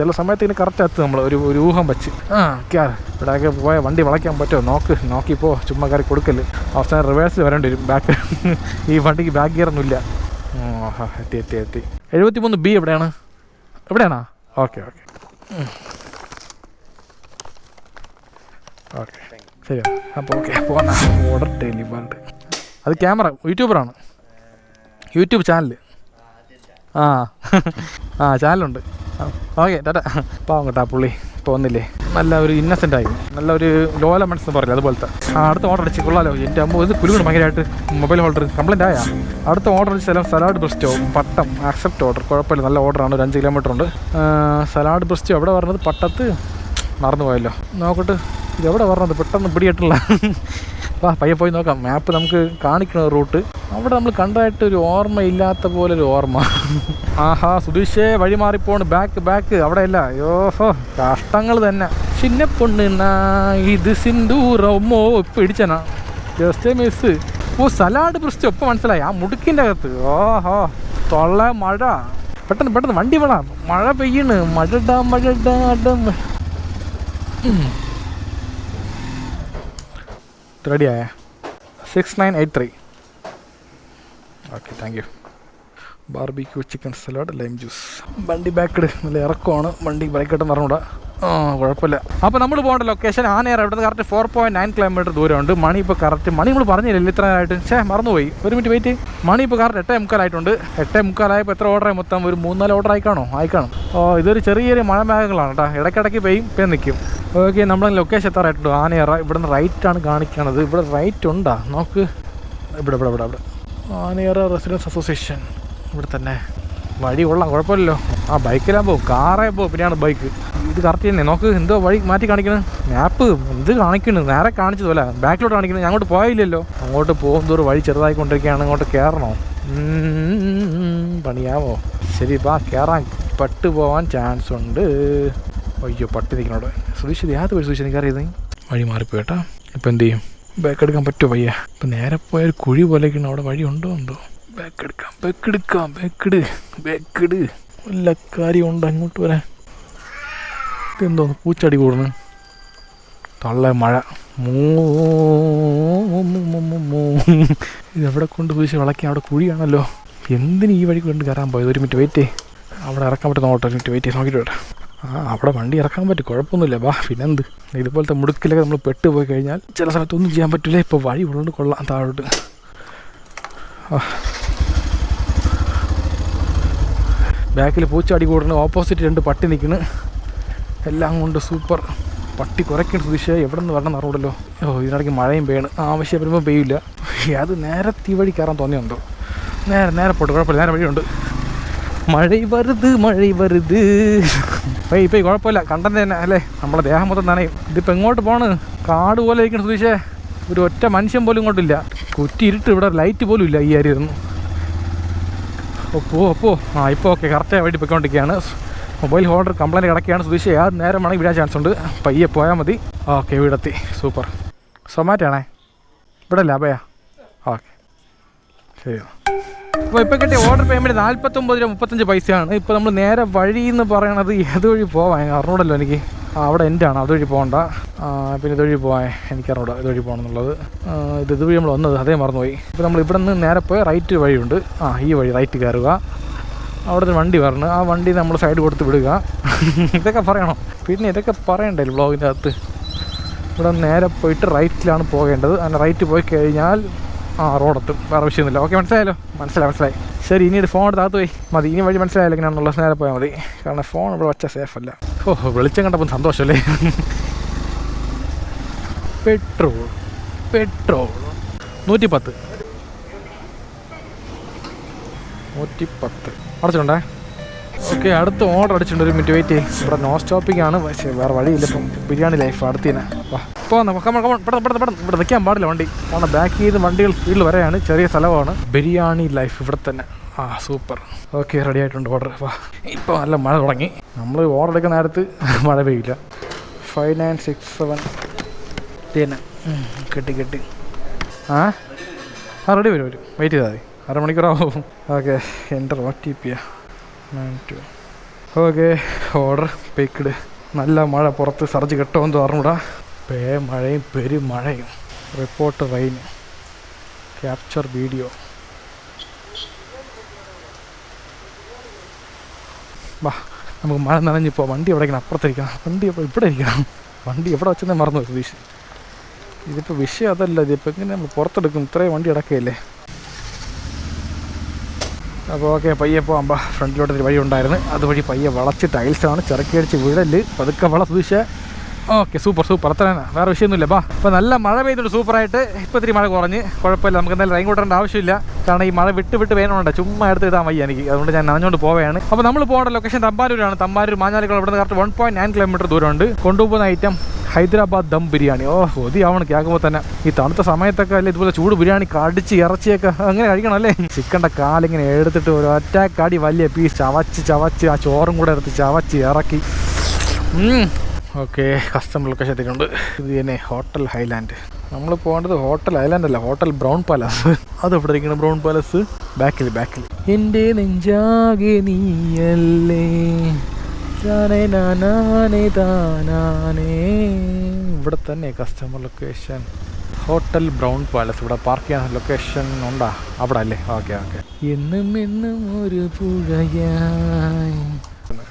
ചില സമയത്ത് ഇതിന് കറക്റ്റ് എത്തും നമ്മൾ ഒരു ഒരു ഊഹം വെച്ച്. ആ ക്യാ ഇവിടെയൊക്കെ പോയ വണ്ടി വളയ്ക്കാൻ പറ്റുമോ? നോക്ക് നോക്കിപ്പോ ചുമ്മാ കയറി കൊടുക്കൽ. അവസാനം റിവേഴ്സിൽ വരേണ്ടി വരും. ബാക്ക് ഈ വണ്ടിക്ക് ബാക്ക് ഗിയർ ഒന്നുമില്ല ഓ, ഹാ, എത്തി എത്തി എത്തി. എഴുപത്തി മൂന്ന് ബി എവിടെയാണ്? എവിടെയാണോ? Okay okay. ഓക്കെ. ശരി അപ്പോൾ ഓക്കെ പോകണം ഓർഡർ ഡെലിവേർഡ് അത് ക്യാമറ യൂട്യൂബറാണ്. യൂട്യൂബ് ചാനൽ ആ. ആ ചാനലുണ്ട്. Okay tata. പാവം കേട്ടാ പുള്ളി. വന്നില്ലേ നല്ല ഒരു ഇന്നസെന്റ് ആയി. നല്ല ഒരു ലോല മനസ്സ് പറയില്ല അതുപോലത്തെ. അടുത്ത ഓർഡർ അടിച്ച് കൊള്ളാലോ. എന്റെ അമ്മ ഇത് കുലുകൊണ്ട് ഭയങ്കരമായിട്ട് മൊബൈൽ ഹോൾഡർ കംപ്ലൈന്റ് ആയാ. അടുത്ത ഓർഡർ സ്ഥലം സലാഡ് ബ്രസ്റ്റോ പട്ടം ആക്സെപ്റ്റ് ഓർഡർ കുഴപ്പമില്ല നല്ല ഓർഡറാണ് ഒരു അഞ്ച് കിലോമീറ്റർ ഉണ്ട്. സലാഡ് ബ്രസ്റ്റോ എവിടെ പറഞ്ഞത്? പട്ടത്ത്? മറന്നുപോയല്ലോ നോക്കട്ടെ ഇത് എവിടെ പറഞ്ഞത്? പെട്ടെന്ന് പിടിയിട്ടില്ല വാ പയ്യെ പോയി നോക്കാം. മാപ്പ് നമുക്ക് കാണിക്കണ റൂട്ട് അവിടെ നമ്മൾ കണ്ടായിട്ട് ഒരു ഓർമ്മ ഇല്ലാത്ത പോലെ ഒരു ഓർമ്മ. ആഹാ സുധീഷേ വഴി മാറിപ്പോണ്. ബാക്ക് ബാക്ക് അവിടെ അല്ല യോഹോ കഷ്ടങ്ങൾ തന്നെ. ചിന്ന പൊണ്ണ് ഇത് സിന്ദൂറമോ പിടിച്ചനാ ജസ്റ്റ് മിസ് ഓ സലാഡ് പ്രശ്നം ഒപ്പം മനസ്സിലായി. ആ മുടുക്കിന്റെ അകത്ത്. ഓഹോ തൊള്ള മഴ. പെട്ടെന്ന് പെട്ടെന്ന് വണ്ടി വിടാം മഴ പെയ്യണ്. മഴടാ മഴടാ റെഡിയായ six nine eight three okay thank you barbecue chicken salad lime juice വണ്ടി ബാക്കഡ് നല്ല ഇറക്കമാണ്. വണ്ടി ബ്രേക്കിട്ട് പറഞ്ഞുകൂടാ ആ കുഴപ്പമില്ല. അപ്പോൾ നമ്മൾ പോകേണ്ട ലൊക്കേഷൻ ആനയറ അവിടെ correct four point nine kilometre ദൂരമുണ്ട്. മണി ഇപ്പോൾ കറക്റ്റ് മണി നമ്മൾ പറഞ്ഞില്ല ഇത്ര ആയിട്ട് ഛേ മറന്നുപോയി. ഒരു മിനിറ്റ് വെയിറ്റ് മണി ഇപ്പോൾ കറക്റ്റ് എട്ടേ മുക്കാലായിട്ടുണ്ട് എട്ടേ മുക്കാലായപ്പോൾ എത്ര ഓർഡറായി മൊത്തം ഒരു മൂന്നാൽ ഓർഡർ ആയിക്കാണോ ആയിക്കാണും ഓ ഇതൊരു ചെറിയ ചെറിയ മഴ മേഘങ്ങളാണ് കേട്ടോ. ഇടയ്ക്കിടയ്ക്ക് പെയ്യും പേ നിൽക്കും ഓക്കെ നമ്മൾ ലൊക്കേഷൻ എത്താറായിട്ടുണ്ട്. ആനയറ ഇവിടുന്ന് റൈറ്റാണ് കാണിക്കണത്. ഇവിടെ റൈറ്റ് ഉണ്ടാ? നോക്ക്. ഇവിടെ ഇവിടെ ഇവിടെ ഇവിടെ. Anayara residence association. ഇവിടെ തന്നെ. വഴി കൊള്ളാം കുഴപ്പമില്ലല്ലോ. ആ ബൈക്കിലാകുമ്പോൾ കാറേ പോകും പിന്നെയാണ് ബൈക്ക്. ഇത് കറക്റ്റ് തന്നെ നോക്ക് എന്തോ വഴി മാറ്റി കാണിക്കുന്നത് മാപ്പ് എന്ത് കാണിക്കുന്നു നേരെ കാണിച്ചതല്ല ബാക്കിലോട്ട് കാണിക്കുന്നത് അങ്ങോട്ട് പോയില്ലല്ലോ. അങ്ങോട്ട് പോകും തോറും വഴി ചെറുതായിക്കൊണ്ടിരിക്കുകയാണ്. അങ്ങോട്ട് കയറണോ പണിയാവോ? ശരി ബാ കയറാൻ പട്ട് പോവാൻ ചാൻസ് ഉണ്ട്. അയ്യോ പട്ടി നിൽക്കണോടെ സുധീഷ് യാത് വഴി സുധീഷ് എനിക്കറിയത്? വഴി മാറിപ്പോയി കേട്ടോ. ഇപ്പം എന്ത് ചെയ്യും? ബാക്ക് എടുക്കാൻ പറ്റുമോ പയ്യ ഇപ്പം നേരെ പോയ ഒരു കുഴി പോലെയൊക്കെയാണ് അവിടെ വഴി ഉണ്ടോ ഉണ്ടോ ബാക്ക് എടുക്കാം ബാക്ക് എടുക്കാം ബാക്കിട് ബാക്കിട്. വല്ല കാര്യമുണ്ട് അങ്ങോട്ട് വരാൻ? ഇതെന്തോ പൂച്ചടി കൂടുന്നു. തള്ള മഴ. ഇതെവിടെ കൊണ്ട് വീശി വിളക്കി? അവിടെ കുഴിയാണല്ലോ. എന്തിന് ഈ വഴി കൊണ്ട് കയറാൻ പോയത്? ഒരു മിനിറ്റ് വെയിറ്റ് അവിടെ ഇറക്കാൻ പറ്റുന്ന ഓട്ടോ ഒരു മിനിറ്റ് വെയിറ്റ് ചെയ്ത് നോക്കിയിട്ട് വരാം അവിടെ വണ്ടി ഇറക്കാൻ പറ്റും. കുഴപ്പമൊന്നുമില്ല. വാ പിന്നെന്ത്? ഇതുപോലത്തെ മുടുക്കിലൊക്കെ നമ്മൾ പെട്ടുപോയി കഴിഞ്ഞാൽ ചില സമയത്തൊന്നും ചെയ്യാൻ പറ്റില്ല. ഇപ്പോൾ വഴി ഉള്ളതുകൊണ്ട് കൊള്ളാം. താഴോട്ട്. ബാക്കിൽ പൂച്ചടി കൂടുന്നു. ഓപ്പോസിറ്റ് രണ്ട് പട്ടി നിൽക്കുന്നു. എല്ലാം കൊണ്ട് സൂപ്പർ. പട്ടി കുറയ്ക്കണം സുതീഷ എവിടെ നിന്ന് വരണം അറിവിടല്ലോ ഓ ഇതിനിടയ്ക്ക് മഴയും പെയ്യണ്. ആവശ്യം വരുമ്പോൾ പെയ്യില്ല അത് നേരെ തീ വഴി കയറാൻ തോന്നിയുണ്ടോ? നേരെ നേരെ പോട്ട്. കുഴപ്പമില്ല. നേരെ വഴിയുണ്ട്. മഴ വരുത് മഴ വരുത്. പെയ് പെയ് കുഴപ്പമില്ല. കണ്ടത് തന്നെ അല്ലേ? നമ്മളെ ദേഹം മൊത്തം നനയും. ഇതിപ്പോൾ എങ്ങോട്ട് പോണ്? കാട് പോലെ ഇരിക്കണം സുതീഷേ ഒരു ഒറ്റ മനുഷ്യൻ പോലും ഇങ്ങോട്ടില്ല കുറ്റി ഇരുട്ട് ഇവിടെ ലൈറ്റ് പോലും ഇല്ല ഈ ആയിരുന്നു ഒപ്പോ ഒപ്പോ ആ ഇപ്പോൾ ഓക്കെ കറക്റ്റായി വഴി പൊയ്ക്കൊണ്ടിരിക്കുകയാണ്. മൊബൈൽ ഹോൾഡർ കംപ്ലൈന്റ് കിടക്കുകയാണ് സുതീഷ് ആ നേരം വേണമെങ്കിൽ വിടാൻ ചാൻസ് ഉണ്ട്. പയ്യെ പോയാൽ മതി. ഓക്കെ വീടെത്തി. സൂപ്പർ സൊമാറ്റോ ആണേ. ഇവിടെ ലാഭയാ ഓക്കെ ശരി അപ്പോൾ ഇപ്പോൾ കിട്ടിയ ഓർഡർ പേയ്മെന്റ് നാൽപ്പത്തൊമ്പത് രൂപ മുപ്പത്തഞ്ച് പൈസയാണ്. ഇപ്പോൾ നമ്മൾ നേരെ വഴി എന്ന് പറയണത് ഏത് വഴി പോവാൻ? അറിഞ്ഞൂടല്ലോ എനിക്ക്. അവിടെ എന്റെ ആണ്. അതുവഴി പോകണ്ട പിന്നെ ഇതുവഴി പോവാൻ. എനിക്കറിഞ്ഞൂടാ ഇതുവഴി പോകണം എന്നുള്ളത് ഇത് ഇതുവഴി നമ്മൾ വന്നത് അതേ മറന്നുപോയി. ഇപ്പോൾ നമ്മൾ ഇവിടെ നിന്ന് നേരെ പോയ റൈറ്റ് വഴിയുണ്ട്. ആ ഈ വഴി റൈറ്റ് കയറുക. അവിടെ ഒരു വണ്ടി വരണം. ആ വണ്ടി നമ്മൾ സൈഡ് കൊടുത്ത് വിടുക. ഇതൊക്കെ പറയണം? പിന്നെ ഇതൊക്കെ പറയണ്ടേ വ്ളോഗിന്റെ അകത്ത്? ഇവിടെ നേരെ പോയിട്ട് റൈറ്റിലാണ് പോകേണ്ടത്. അങ്ങനെ റൈറ്റ് പോയി കഴിഞ്ഞാൽ ആ റോഡെത്തും. വേറെ വിഷയമൊന്നുമില്ല. ഓക്കെ മനസ്സിലായല്ലോ? മനസ്സിലായി മനസ്സിലായി. ശരി ഇനി ഫോൺ എടുത്ത് പോയി. മതി ഇനി വഴി മനസ്സിലായാലും എങ്ങനെയാണെന്നുള്ള നേരെ പോയാൽ മതി. കാരണം ഫോൺ ഇവിടെ വച്ച സേഫ് അല്ല. ഓ വെളിച്ചം കണ്ടപ്പോൾ സന്തോഷമല്ലേ? Petrol petrol. നൂറ്റി പത്ത് നൂറ്റി പത്ത് അടച്ചിട്ടുണ്ടേ? ഓക്കെ അടുത്ത ഓർഡർ അടിച്ചിട്ടുണ്ട്. ഒരു മിനിറ്റ് വെയിറ്റ് ഇവിടെ നോ സ്റ്റോപ്പിംഗ് ആണ് പക്ഷേ വേറെ വഴിയില്ല. ഇപ്പം ബിരിയാണി ലൈഫ് അടുത്തിനാ വാ. പോന്ന കമൺ കമൺ പെട്ടെന്ന് പെട്ടെന്ന് പെട്ടെന്ന്. ഇവിടെ നിൽക്കാൻ പാടില്ല വണ്ടി. കാരണം ബാക്ക് ചെയ്ത് വണ്ടികൾ സ്പീഡിൽ വരെയാണ്. ചെറിയ സ്ഥലമാണ്. ബിരിയാണി ലൈഫ് ഇവിടെ തന്നെ. ആ സൂപ്പർ ഓക്കെ റെഡി ആയിട്ടുണ്ട് ഓർഡർ വാ. ഇപ്പോൾ നല്ല മഴ തുടങ്ങി. നമ്മൾ ഓർഡർ എടുക്കുന്ന നേരത്ത് മഴ പെയ്യില്ല. Five nine six seven ten കെട്ടി കെട്ടി. ആ? ആ റെഡി വരും വരും. വെയിറ്റ് ചെയ്താൽ മതി. അരമണിക്കൂറാവും. ഓക്കെ എന്റെ O T Piya nine two okay order picked നല്ല മഴ പുറത്ത്. സർജ് കെട്ടോ എന്ന് പറഞ്ഞൂടാ. പേ മഴയും പെരുമഴയും. Report rain. Capture video. വാ നമുക്ക് മഴ നനഞ്ഞിപ്പോൾ വണ്ടി എവിടെ ഇരിക്കണം? അപ്പുറത്തിരിക്കണം. വണ്ടി ഇവിടെ ഇരിക്കണം. വണ്ടി എവിടെ വെച്ചെന്നേ മറന്നു സതീഷ് ഇതിപ്പോൾ വിഷയം അതല്ല. ഇതിപ്പോൾ എങ്ങനെ നമ്മൾ പുറത്തെടുക്കും? ഇത്രയും വണ്ടി അടക്കയില്ലേ അപ്പോൾ ഓക്കെ പയ്യെ പോകാം ഫ്രണ്ടിലോട്ട് ഒരു വഴി ഉണ്ടായിരുന്നു അതുവഴി പയ്യെ വളച്ച് ടൈൽസാണ്. ചിറക്കി അടിച്ച് വിഴൽ. പതുക്കെ വള സുതീഷ ഓക്കെ സൂപ്പർ സൂപ്പർ. അത്ര തന്നെ. വേറെ വിഷയമൊന്നുമില്ല. ബാ അപ്പോൾ നല്ല മഴ പെയ്തിട്ട് സൂപ്പറായിട്ട് ഇപ്പോൾ ഇത്തിരി മഴ കുറഞ്ഞ്. കുഴപ്പമില്ല നമുക്ക് എന്തായാലും റെയിൻ കൂട്ടേണ്ട ആവശ്യമില്ല. കാരണം ഈ മഴ വിട്ട് വിട്ട് വേണമുണ്ട് ചുമ്മാ എടുത്ത് ഇടാൻ വയ്യ എനിക്ക്. അതുകൊണ്ട് ഞാൻ നനഞ്ഞുകൊണ്ട് പോവുകയാണ്. അപ്പോൾ നമ്മൾ പോകേണ്ട ലൊക്കേഷൻ തമ്പാരൂരാണ് തമ്പാരൂർ മാഞ്ഞാലിക്കുളം ഇവിടുന്ന് correct one point nine kilometer ദൂരമുണ്ട്. കൊണ്ടുപോകുന്ന ഐറ്റം ഹൈദരാബാദ് ദം ബിരിയാണി. ഓ കൊതിയാവണം കേൾക്കുമ്പോൾ തന്നെ. ഈ തണുത്ത സമയത്തൊക്കെ അല്ലേ ഇതുപോലെ ചൂട് ബിരിയാണി കടിച്ച് ഇറച്ചിയൊക്കെ അങ്ങനെ കഴിക്കണം അല്ലേ? ചിക്കന്റെ കാലിങ്ങനെ എടുത്തിട്ട് ഒരു ഒറ്റ വലിയ പീസ് ചവച്ച് ചവച്ച് ആ ചോറും കൂടെ എടുത്ത് ചവച്ച് ഇറക്കി. ഓക്കെ കസ്റ്റമർ ലൊക്കേഷൻ എത്തിയിട്ടുണ്ട്. ഇത് തന്നെ ഹോട്ടൽ ഹൈലാൻഡ്. നമ്മൾ പോകേണ്ടത് ഹോട്ടൽ ഹൈലാൻഡ് അല്ല ഹോട്ടൽ ബ്രൗൺ പാലസ്. അത് എവിടെ ഇരിക്കണം ബ്രൗൺ പാലസ്? ബാക്കിൽ ബാക്കിൽ എന്റെ നെഞ്ചാകെ നീയല്ലേ. ഇവിടെ തന്നെ customer location hotel brown palace. ഇവിടെ പാർക്ക് ചെയ്യാൻ ലൊക്കേഷൻ ഉണ്ടാ? അവിടെ അല്ലേ? Okay okay. എന്നും എന്നും ഒരു പുഴയായി.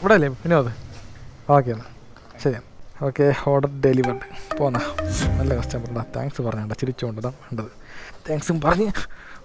ഇവിടെ അല്ലേ? വിനോദ് ഓക്കെ എന്നാൽ ഓക്കെ ഓർഡർ ഡെലിവറി പോന്നാ. നല്ല കസ്റ്റമർ താങ്ക്സ് പറഞ്ഞാണ്ട ചിരിച്ചുകൊണ്ട് ഇതാ വേണ്ടത് താങ്ക്സും പറഞ്ഞ്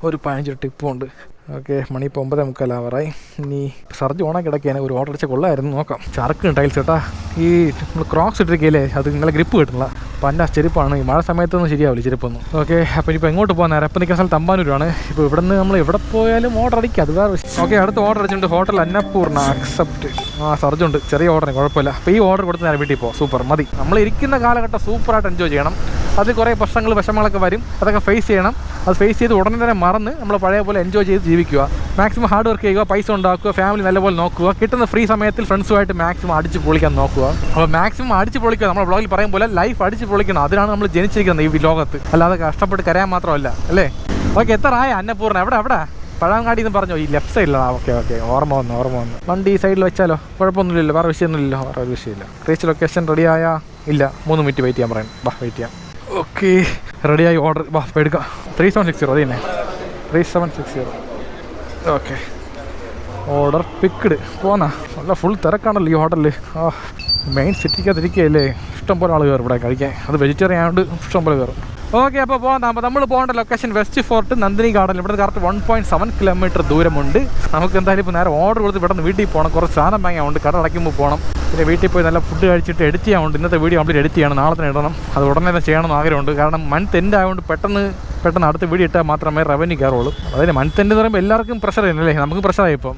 ഒരു പതിനഞ്ചൊരു ടിപ്പും ഉണ്ട് ഓക്കെ മണി ഇപ്പോൾ ഒമ്പതേ മുക്കാലാവറായി ഇനി സർജ് ഓണാ കിടക്കാൻ ഒരു ഓർഡർ അടിച്ച കൊള്ളായിരുന്നു നോക്കാം. ചറക്കും ടൈൽസ് കേട്ടാ. ഈ നമ്മൾ ക്രോക്സ് ഇട്ടിരിക്കുകയല്ലേ? അത് നിങ്ങളെ ഗ്രിപ്പ് കിട്ടുന്നില്ല പന്ന ചെരുപ്പാണ്. ഈ മഴ സമയത്തൊന്നും ശരിയാവില്ല ചെരുപ്പൊന്നും. ഓക്കെ അപ്പോൾ ഇനിയിപ്പോൾ എങ്ങോട്ട് പോകാൻ നേരം? അപ്പം നിൽക്കുന്ന സ്ഥലം തമ്പാനൂരാണ്. ഇപ്പോൾ ഇവിടെ നിന്ന് നമ്മൾ എവിടെ പോയാലും ഓർഡർ അടിക്കുക അത് വേറെ ഓക്കെ അടുത്ത ഓർഡർ അടിച്ചിട്ടുണ്ട് ഹോട്ടൽ അന്നപൂർണ അക്സെപ്റ്റ് ആ സർജുണ്ട് ചെറിയ ഓർഡറിന് കുഴപ്പമില്ല. അപ്പോൾ ഈ ഓർഡർ കൊടുത്ത് നേരം വീട്ടിൽ പോകും സൂപ്പർ മതി. നമ്മൾ ഇരിക്കുന്ന കാലഘട്ടം സൂപ്പറായിട്ട് എൻജോയ് ചെയ്യണം. അതിൽ കുറേ പ്രശ്നങ്ങൾ വിഷമങ്ങളൊക്കെ വരും. അതൊക്കെ ഫേസ് ചെയ്യണം. അത് ഫേസ് ചെയ്ത് ഉടനെ തന്നെ മറന്ന് നമ്മൾ പഴയ പോലെ എൻജോയ് ചെയ്ത് ജീവിക്കുക. മാക്സിമം ഹാർഡ് വർക്ക് ചെയ്യുക പൈസ ഉണ്ടാക്കുക ഫാമിലി നല്ലപോലെ നോക്കുക. കിട്ടുന്ന ഫ്രീ സമയത്തിൽ ഫ്രണ്ട്സുമായിട്ട് മാക്സിമം അടിച്ച് പൊളിക്കാൻ നോക്കുക. അപ്പോൾ മാക്സിമം അടിച്ച് പൊളിക്കുക നമ്മുടെ ബ്ലോഗിൽ പറയും പോലെ ലൈഫ് അടിച്ച് പൊളിക്കണം. അതിനാണ് നമ്മൾ ജനിച്ചിരിക്കുന്നത് ഈ ലോകത്ത്. അല്ലാതെ കഷ്ടപ്പെട്ട് കരയാൻ മാത്രമല്ല അല്ലേ? ഓക്കെ എത്ര ആയ അന്നപൂർണ എവിടെ എവിടെ? പഴങ്ങാടി എന്ന് പറഞ്ഞോ? ഈ ലെഫ്റ്റ് സൈഡിലാണ് ഓക്കെ ഓക്കെ ഓർമ്മ വന്നു ഓർമ്മ വന്നു. വണ്ടി ഈ സൈഡിൽ വെച്ചാലോ? കുഴപ്പമൊന്നുമില്ലല്ലോ വേറെ വിഷയമൊന്നുമില്ലല്ലോ. വേറെ വിഷയമില്ല. റീച്ച് ലൊക്കേഷൻ റെഡി ആയാ? ഇല്ല. മൂന്ന് മിനിറ്റ് വെയിറ്റ് ചെയ്യാൻ പറയണം. വാ വെയിറ്റ് ചെയ്യാം. ഓക്കെ റെഡിയായി ഓർഡർ വാ എടുക്കാം. ത്രീ സെവൻ സിക്സ് സീറോ അത് three seven six zero okay. Order picked പോന്നാ? നല്ല ഫുൾ തിരക്കാണല്ലോ ഈ ഹോട്ടലിൽ ആ മെയിൻ സിറ്റിക്കകത്തിരിക്കുകയല്ലേ ഇഷ്ടം പോലെ ആൾ കയറും ഇവിടെ കഴിക്കാൻ. അത് വെജിറ്റേറിയൻ ആയതുകൊണ്ട് ഇഷ്ടംപോലെ കയറും ഓക്കെ അപ്പോൾ പോകാം അപ്പോൾ നമ്മൾ പോകേണ്ട location west fort Nandini garden ഇവിടെ correct one point seven kilometer ദൂരമുണ്ട്. നമുക്ക് എന്തായാലും ഇപ്പോൾ നേരെ ഓർഡർ കൊടുത്ത് ഇവിടെ നിന്ന് വീട്ടിൽ പോകണം കുറച്ച് സാധനം വാങ്ങിയാവുണ്ട്. കട അടയ്ക്കുമ്പോൾ പോകണം പിന്നെ വീട്ടിൽ പോയി നല്ല ഫുഡ് കഴിച്ചിട്ട് എഡിറ്റ് ചെയ്യാനുണ്ട്. ഇന്നത്തെ വീഡിയോ കംപ്ലീറ്റ് എഡിറ്റ് ചെയ്യണം. നാളെ തന്നെ ഇടണം. അത് ഉടനെ തന്നെ ചെയ്യണമെന്ന് ആഗ്രഹമുണ്ട്. കാരണം മൺത്ത് എൻഡ് ആയതുകൊണ്ട് പെട്ടെന്ന് പെട്ടെന്ന് അടുത്ത വീഡിയോ ഇട്ടാൽ മാത്രമേ റവന്യൂ കയറുള്ളൂ. അതായത് മൺത്ത് എൻഡ് എന്ന് പറയുമ്പോൾ എല്ലാവർക്കും പ്രഷർ അല്ലേ നമുക്ക് പ്രഷറായി ഇപ്പം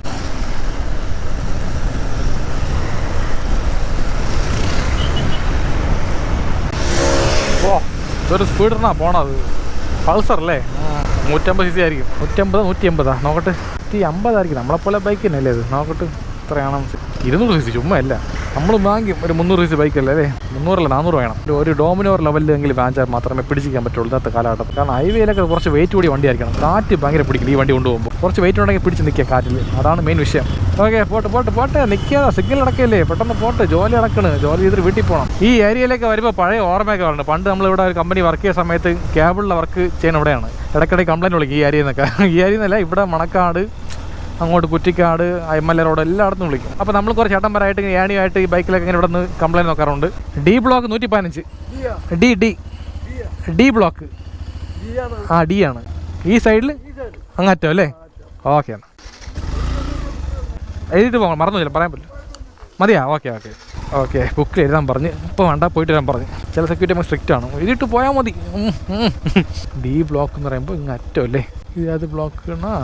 ഓ ഇതൊരു സ്പീഡറിനാ പോണത് പൾസർ അല്ലേ നൂറ്റമ്പത് സി സി ആയിരിക്കും. നൂറ്റമ്പത് നൂറ്റി എൺപതാ നോക്കട്ടെ. നൂറ്റി അമ്പതായിരിക്കും നമ്മളെപ്പോലെ ബൈക്ക് തന്നെ അല്ലേ ഇത്? നോക്കട്ടെ. എത്രയാണ് ഇരുന്നൂറ് സി സി ചുമ്മാ അല്ല നമ്മൾ വാങ്ങിക്കും ഒരു മുന്നൂറ് സി സി ബൈക്കല്ലേ അല്ലേ? മുന്നൂറല്ല നാനൂറ് വേണം. ഒരു- ഡോമിനോർ ലെവലിലെങ്കിലും വാങ്ങിച്ചാൽ മാത്രമേ പിടിച്ചിരിക്കാൻ പറ്റുള്ളൂ ഇന്നത്തെ കാലഘട്ടത്തിൽ. കാരണം ഹൈവേയിലൊക്കെ കുറച്ച് വെയിറ്റ് കൂടി വണ്ടി ആയിരിക്കണം കാറ്റ് ഭയങ്കര പിടിക്കില്ല ഈ വണ്ടി കൊണ്ടുപോകുമ്പോൾ കുറച്ച് വെയിറ്റ് ഉണ്ടെങ്കിൽ പിടിച്ച് നിൽക്കുക കാറ്റിൽ. അതാണ് മെയിൻ വിഷയം. ഓക്കെ പോട്ട് പോട്ട് പോട്ടെ. നിൽക്കാതെ സിഗ്നൽ അടക്കല്ലേ? പെട്ടെന്ന് പോട്ട് ജോലി അടക്കണ് ജോലി ചെയ്തിട്ട് വീട്ടിൽ പോകണം ഈ ഏരിയയിലേക്ക് വരുമ്പോൾ പഴയ ഓർമ്മയൊക്കെ വരണം പണ്ട് നമ്മൾ ഇവിടെ ഒരു കമ്പനി വർക്ക് ചെയ്യുന്ന സമയത്ത് കേബിളിലെ വർക്ക് ചെയ്യുന്ന ഇവിടെയാണ്. ഇടയ്ക്കിടയ്ക്ക് കംപ്ലൈന്റ് വിളിക്കും ഈ ഏരിയയിൽ നിന്നൊക്കെ ഈ ഏരിയ എന്നല്ല ഇവിടെ മണക്കാട് അങ്ങോട്ട് Kuttikkad M L A road എല്ലായിടത്തും വിളിക്കും. അപ്പോൾ നമ്മൾ കുറച്ച് ചേട്ടന്മാരായിട്ട് ഏണിയായിട്ട് ഈ ബൈക്കിലൊക്കെ ഇങ്ങനെ ഇവിടെ നിന്ന് കംപ്ലൈന്റ് നോക്കാറുണ്ട്. ഡി ബ്ലോക്ക് നൂറ്റി പതിനഞ്ച് ഡി ഡി. D block. ആ ഡി ആണ്. ഈ സൈഡിൽ അങ്ങാറ്റോ അല്ലേ? ഓക്കെ എന്നാൽ എഴുതിയിട്ട് പോകണം മറന്നു പറയാൻ പറ്റില്ല. മതിയാ? Okay okay. ഓക്കെ ബുക്കിൽ എഴുതാൻ പറഞ്ഞ്. ഇപ്പോൾ വേണ്ട പോയിട്ട് വരാൻ പറഞ്ഞു. ചില സെക്യൂരിറ്റി നമുക്ക് സ്ട്രിക്റ്റ് ആണ്. എഴുതിയിട്ട് പോയാൽ മതി. ഡി ബ്ലോക്ക് എന്ന് പറയുമ്പോൾ ഇങ്ങ് അറ്റം അല്ലേ? ഇത് ബ്ലോക്ക് എന്നാ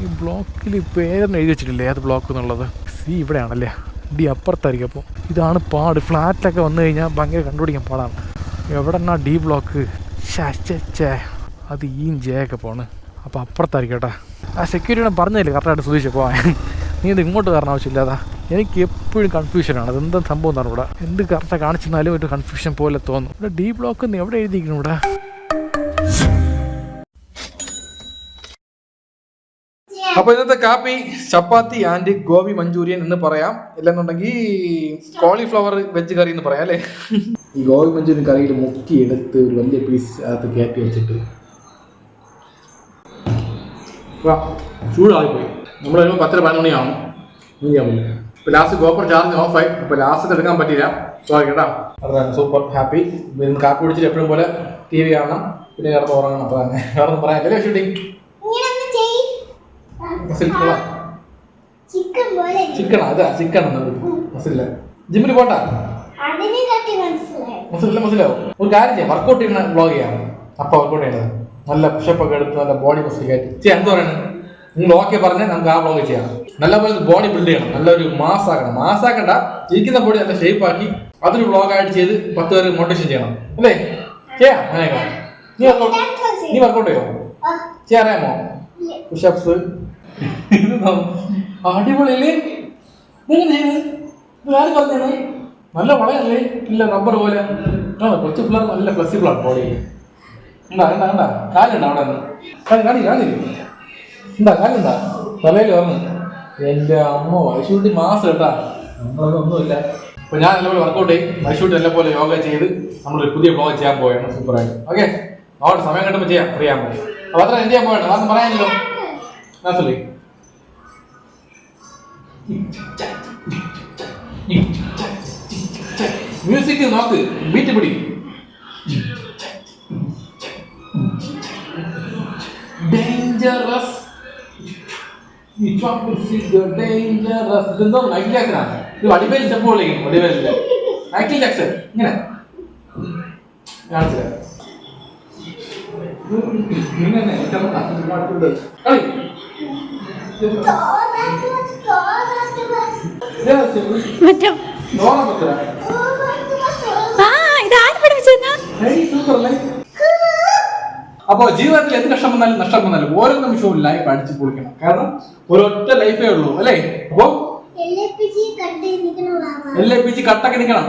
ഈ ബ്ലോക്കിൽ പേരൊന്നും എഴുതി വെച്ചിട്ടില്ലേ? ഏത് ബ്ലോക്ക് എന്നുള്ളത്? സി ഇവിടെയാണല്ലേ? ഡി അപ്പുറത്തായിരിക്കും അപ്പോൾ ഇതാണ് പാട്. ഫ്ലാറ്റൊക്കെ വന്നു കഴിഞ്ഞാൽ ഭയങ്കര കണ്ടുപിടിക്കാൻ പാടാണ്. എവിടെ എന്നാ ഡി ബ്ലോക്ക് ചേ അത് ഈയും ജെ ഒക്കെ പോണ്. അപ്പോൾ അപ്പുറത്തായിരിക്കും കേട്ടോ. ആ സെക്യൂരിറ്റിയുടെ പറഞ്ഞില്ലേ കറക്റ്റായിട്ട് സൂക്ഷിച്ച് പോവാൻ നീ ഇത് ഇങ്ങോട്ട് കാരണം ആവശ്യമില്ലാതാ. എനിക്ക് എപ്പോഴും കൺഫ്യൂഷനാണ് അതെന്താ സംഭവം എന്നാണ് ഇവിടെ? എന്ത് കറക്റ്റാണ് കാണിച്ചെന്നാലും ഒരു കൺഫ്യൂഷൻ പോലെ തോന്നും. ഇവിടെ ഡി ബ്ലോക്ക് നീ എവിടെ എഴുതിയിരിക്കുന്നു ഇവിടെ? അപ്പൊ ഇന്നത്തെ കാപ്പി ചപ്പാത്തി ആൻഡ് ഗോപി മഞ്ചൂരിയൻ എന്ന് പറയാം. ഇല്ലെന്നുണ്ടെങ്കിൽ കോളിഫ്ലവർ വെജ് കറി എന്ന് പറയാം അല്ലേ? ഈ ഗോപി മഞ്ചൂരിയൻ കറിയിൽ മുക്കി എടുത്ത് ഒരു വലിയ പീസ് അകത്ത് കയറ്റി വെച്ചിട്ട് ചൂടായിപ്പോയി നമ്മൾ വരുമ്പോൾ പത്തര പതിനൊന്നിയാണ് ഇപ്പൊ ഇപ്പോൾ ലാസ്റ്റ് ഗോപ്പർ ചാർജ് ഓഫായി ഇപ്പൊ ലാസ്റ്റ് എടുക്കാൻ പറ്റില്ല സോറി കേട്ടോ. അതാണ് സൂപ്പർ ഹാപ്പി പിന്നെ കാപ്പി കുടിച്ചിട്ട് എപ്പോഴും പോലെ ടി വി കാണണം. പിന്നെ കിടന്ന് ഉറങ്ങണം. അപ്പോൾ തന്നെ വേറെ ഒന്നും പറയാൻ അല്ലേ ഷൂട്ടിങ് അതാ മസില്ല ജിമ്മിൽ പോട്ടാ അതിനെ കട്ടി മനസ്സിലായി? മസിലില്ല മസിലാവും ഒരു കാര്യം ചെയ്യാം. വർക്കൗട്ട് ചെയ്യുന്ന ബ്ലോഗ് ചെയ്യാം. അപ്പോൾ വർക്കൗട്ട് ചെയ്യുന്നത് നല്ല പുഷപ്പൊക്കെ എടുത്ത് നല്ല ബോഡി മസിൽ കയറ്റി. ചെയ്യാൻ എന്താ പറയുന്നത് നിങ്ങൾ ഓക്കെ പറഞ്ഞാൽ നമുക്ക് ആ ബ്ലോഗ് ചെയ്യാം. നല്ലപോലെ ബോഡി ബിൽഡ് ചെയ്യണം. നല്ലൊരു മാസ് ആക്കണം. മാസ് ആക്കണ്ട. ഇരിക്കുന്ന ബോഡി നല്ല ഷേപ്പ് ആക്കി അതൊരു ബ്ലോഗായിട്ട് ചെയ്ത് പത്ത് പേര് മോട്ടിവേഷൻ ചെയ്യണം. അല്ലേ? ചെയ്യാം അങ്ങനെയൊക്കെ. നീ വർക്കൗട്ട് നീ വർക്കൗട്ട് ചെയ്യോ? ചെയ്യാൻ അറിയാമോ? പുഷപ്സ് അടിപൊളിയല്ലേ? ആര് പറഞ്ഞത് നല്ല വളയല്ലേ? ഇല്ല റബ്ബർ പോലെ. കൊച്ചു പിള്ളേർ നല്ല ഫ്ലെക്സിബിൾ ആണ് ബോഡി ഉണ്ടാ ഉണ്ടാ ഉണ്ടാ കാലുണ്ട് അവിടെ? നിന്ന് കാലി കാലി. ഉണ്ടാ കാലുണ്ടാ? തലയിൽ വന്ന്. എന്റെ അമ്മ വൈശൂട്ടി മാസം കേട്ടാ. നമ്മളതൊന്നുമില്ല അപ്പൊ ഞാൻ നല്ലപോലെ വർക്കൗട്ട് ചെയ്യും വൈശൂട്ടി നല്ല പോലെ യോഗ ചെയ്ത് നമ്മളൊരു പുതിയ ബ്ലോഗ് ചെയ്യാൻ പോയാണ് സൂപ്പറായി. ഓക്കെ അവിടെ സമയം കിട്ടുമ്പോൾ ചെയ്യാം. അറിയാൻ പോയി അപ്പൊ അത്ര എന്ത് ചെയ്യാൻ പോയാണ് അതൊന്നും പറയാനല്ലോ. ഞാൻ ചൊല്ലി മ്യൂസിക് നോക്ക്. ബീറ്റ് പിടിക്കും ഡേഞ്ചറസ് ഡേഞ്ചറസ് ഇതെന്തോ മൈക്കിൾ ജാക്സൺ ആണ്. ഇത് വടിവേൽ സ്റ്റെപ്പ് വിളിക്കും വടിവേലിന്റെ മൈക്കിൾ ജാക്സൺ ഇങ്ങനെ. കാണിച്ചു ഇങ്ങനെ കളി. മറ്റേ ആ ഇതാര് പഠിപ്പിച്ചെന്നാ അപ്പോ ജീവിതത്തിൽ എന്ത് കഷ്ടം വന്നാലും നഷ്ടം വന്നാലും ഓരോ നിമിഷവും ലൈഫ് അടിച്ചു പൊളിക്കണം. കാരണം ഒരൊറ്റ ലൈഫേ ഉള്ളൂ അല്ലേ? അപ്പോ എൽ എ പി ജി കട്ടൊക്കെ നിൽക്കണം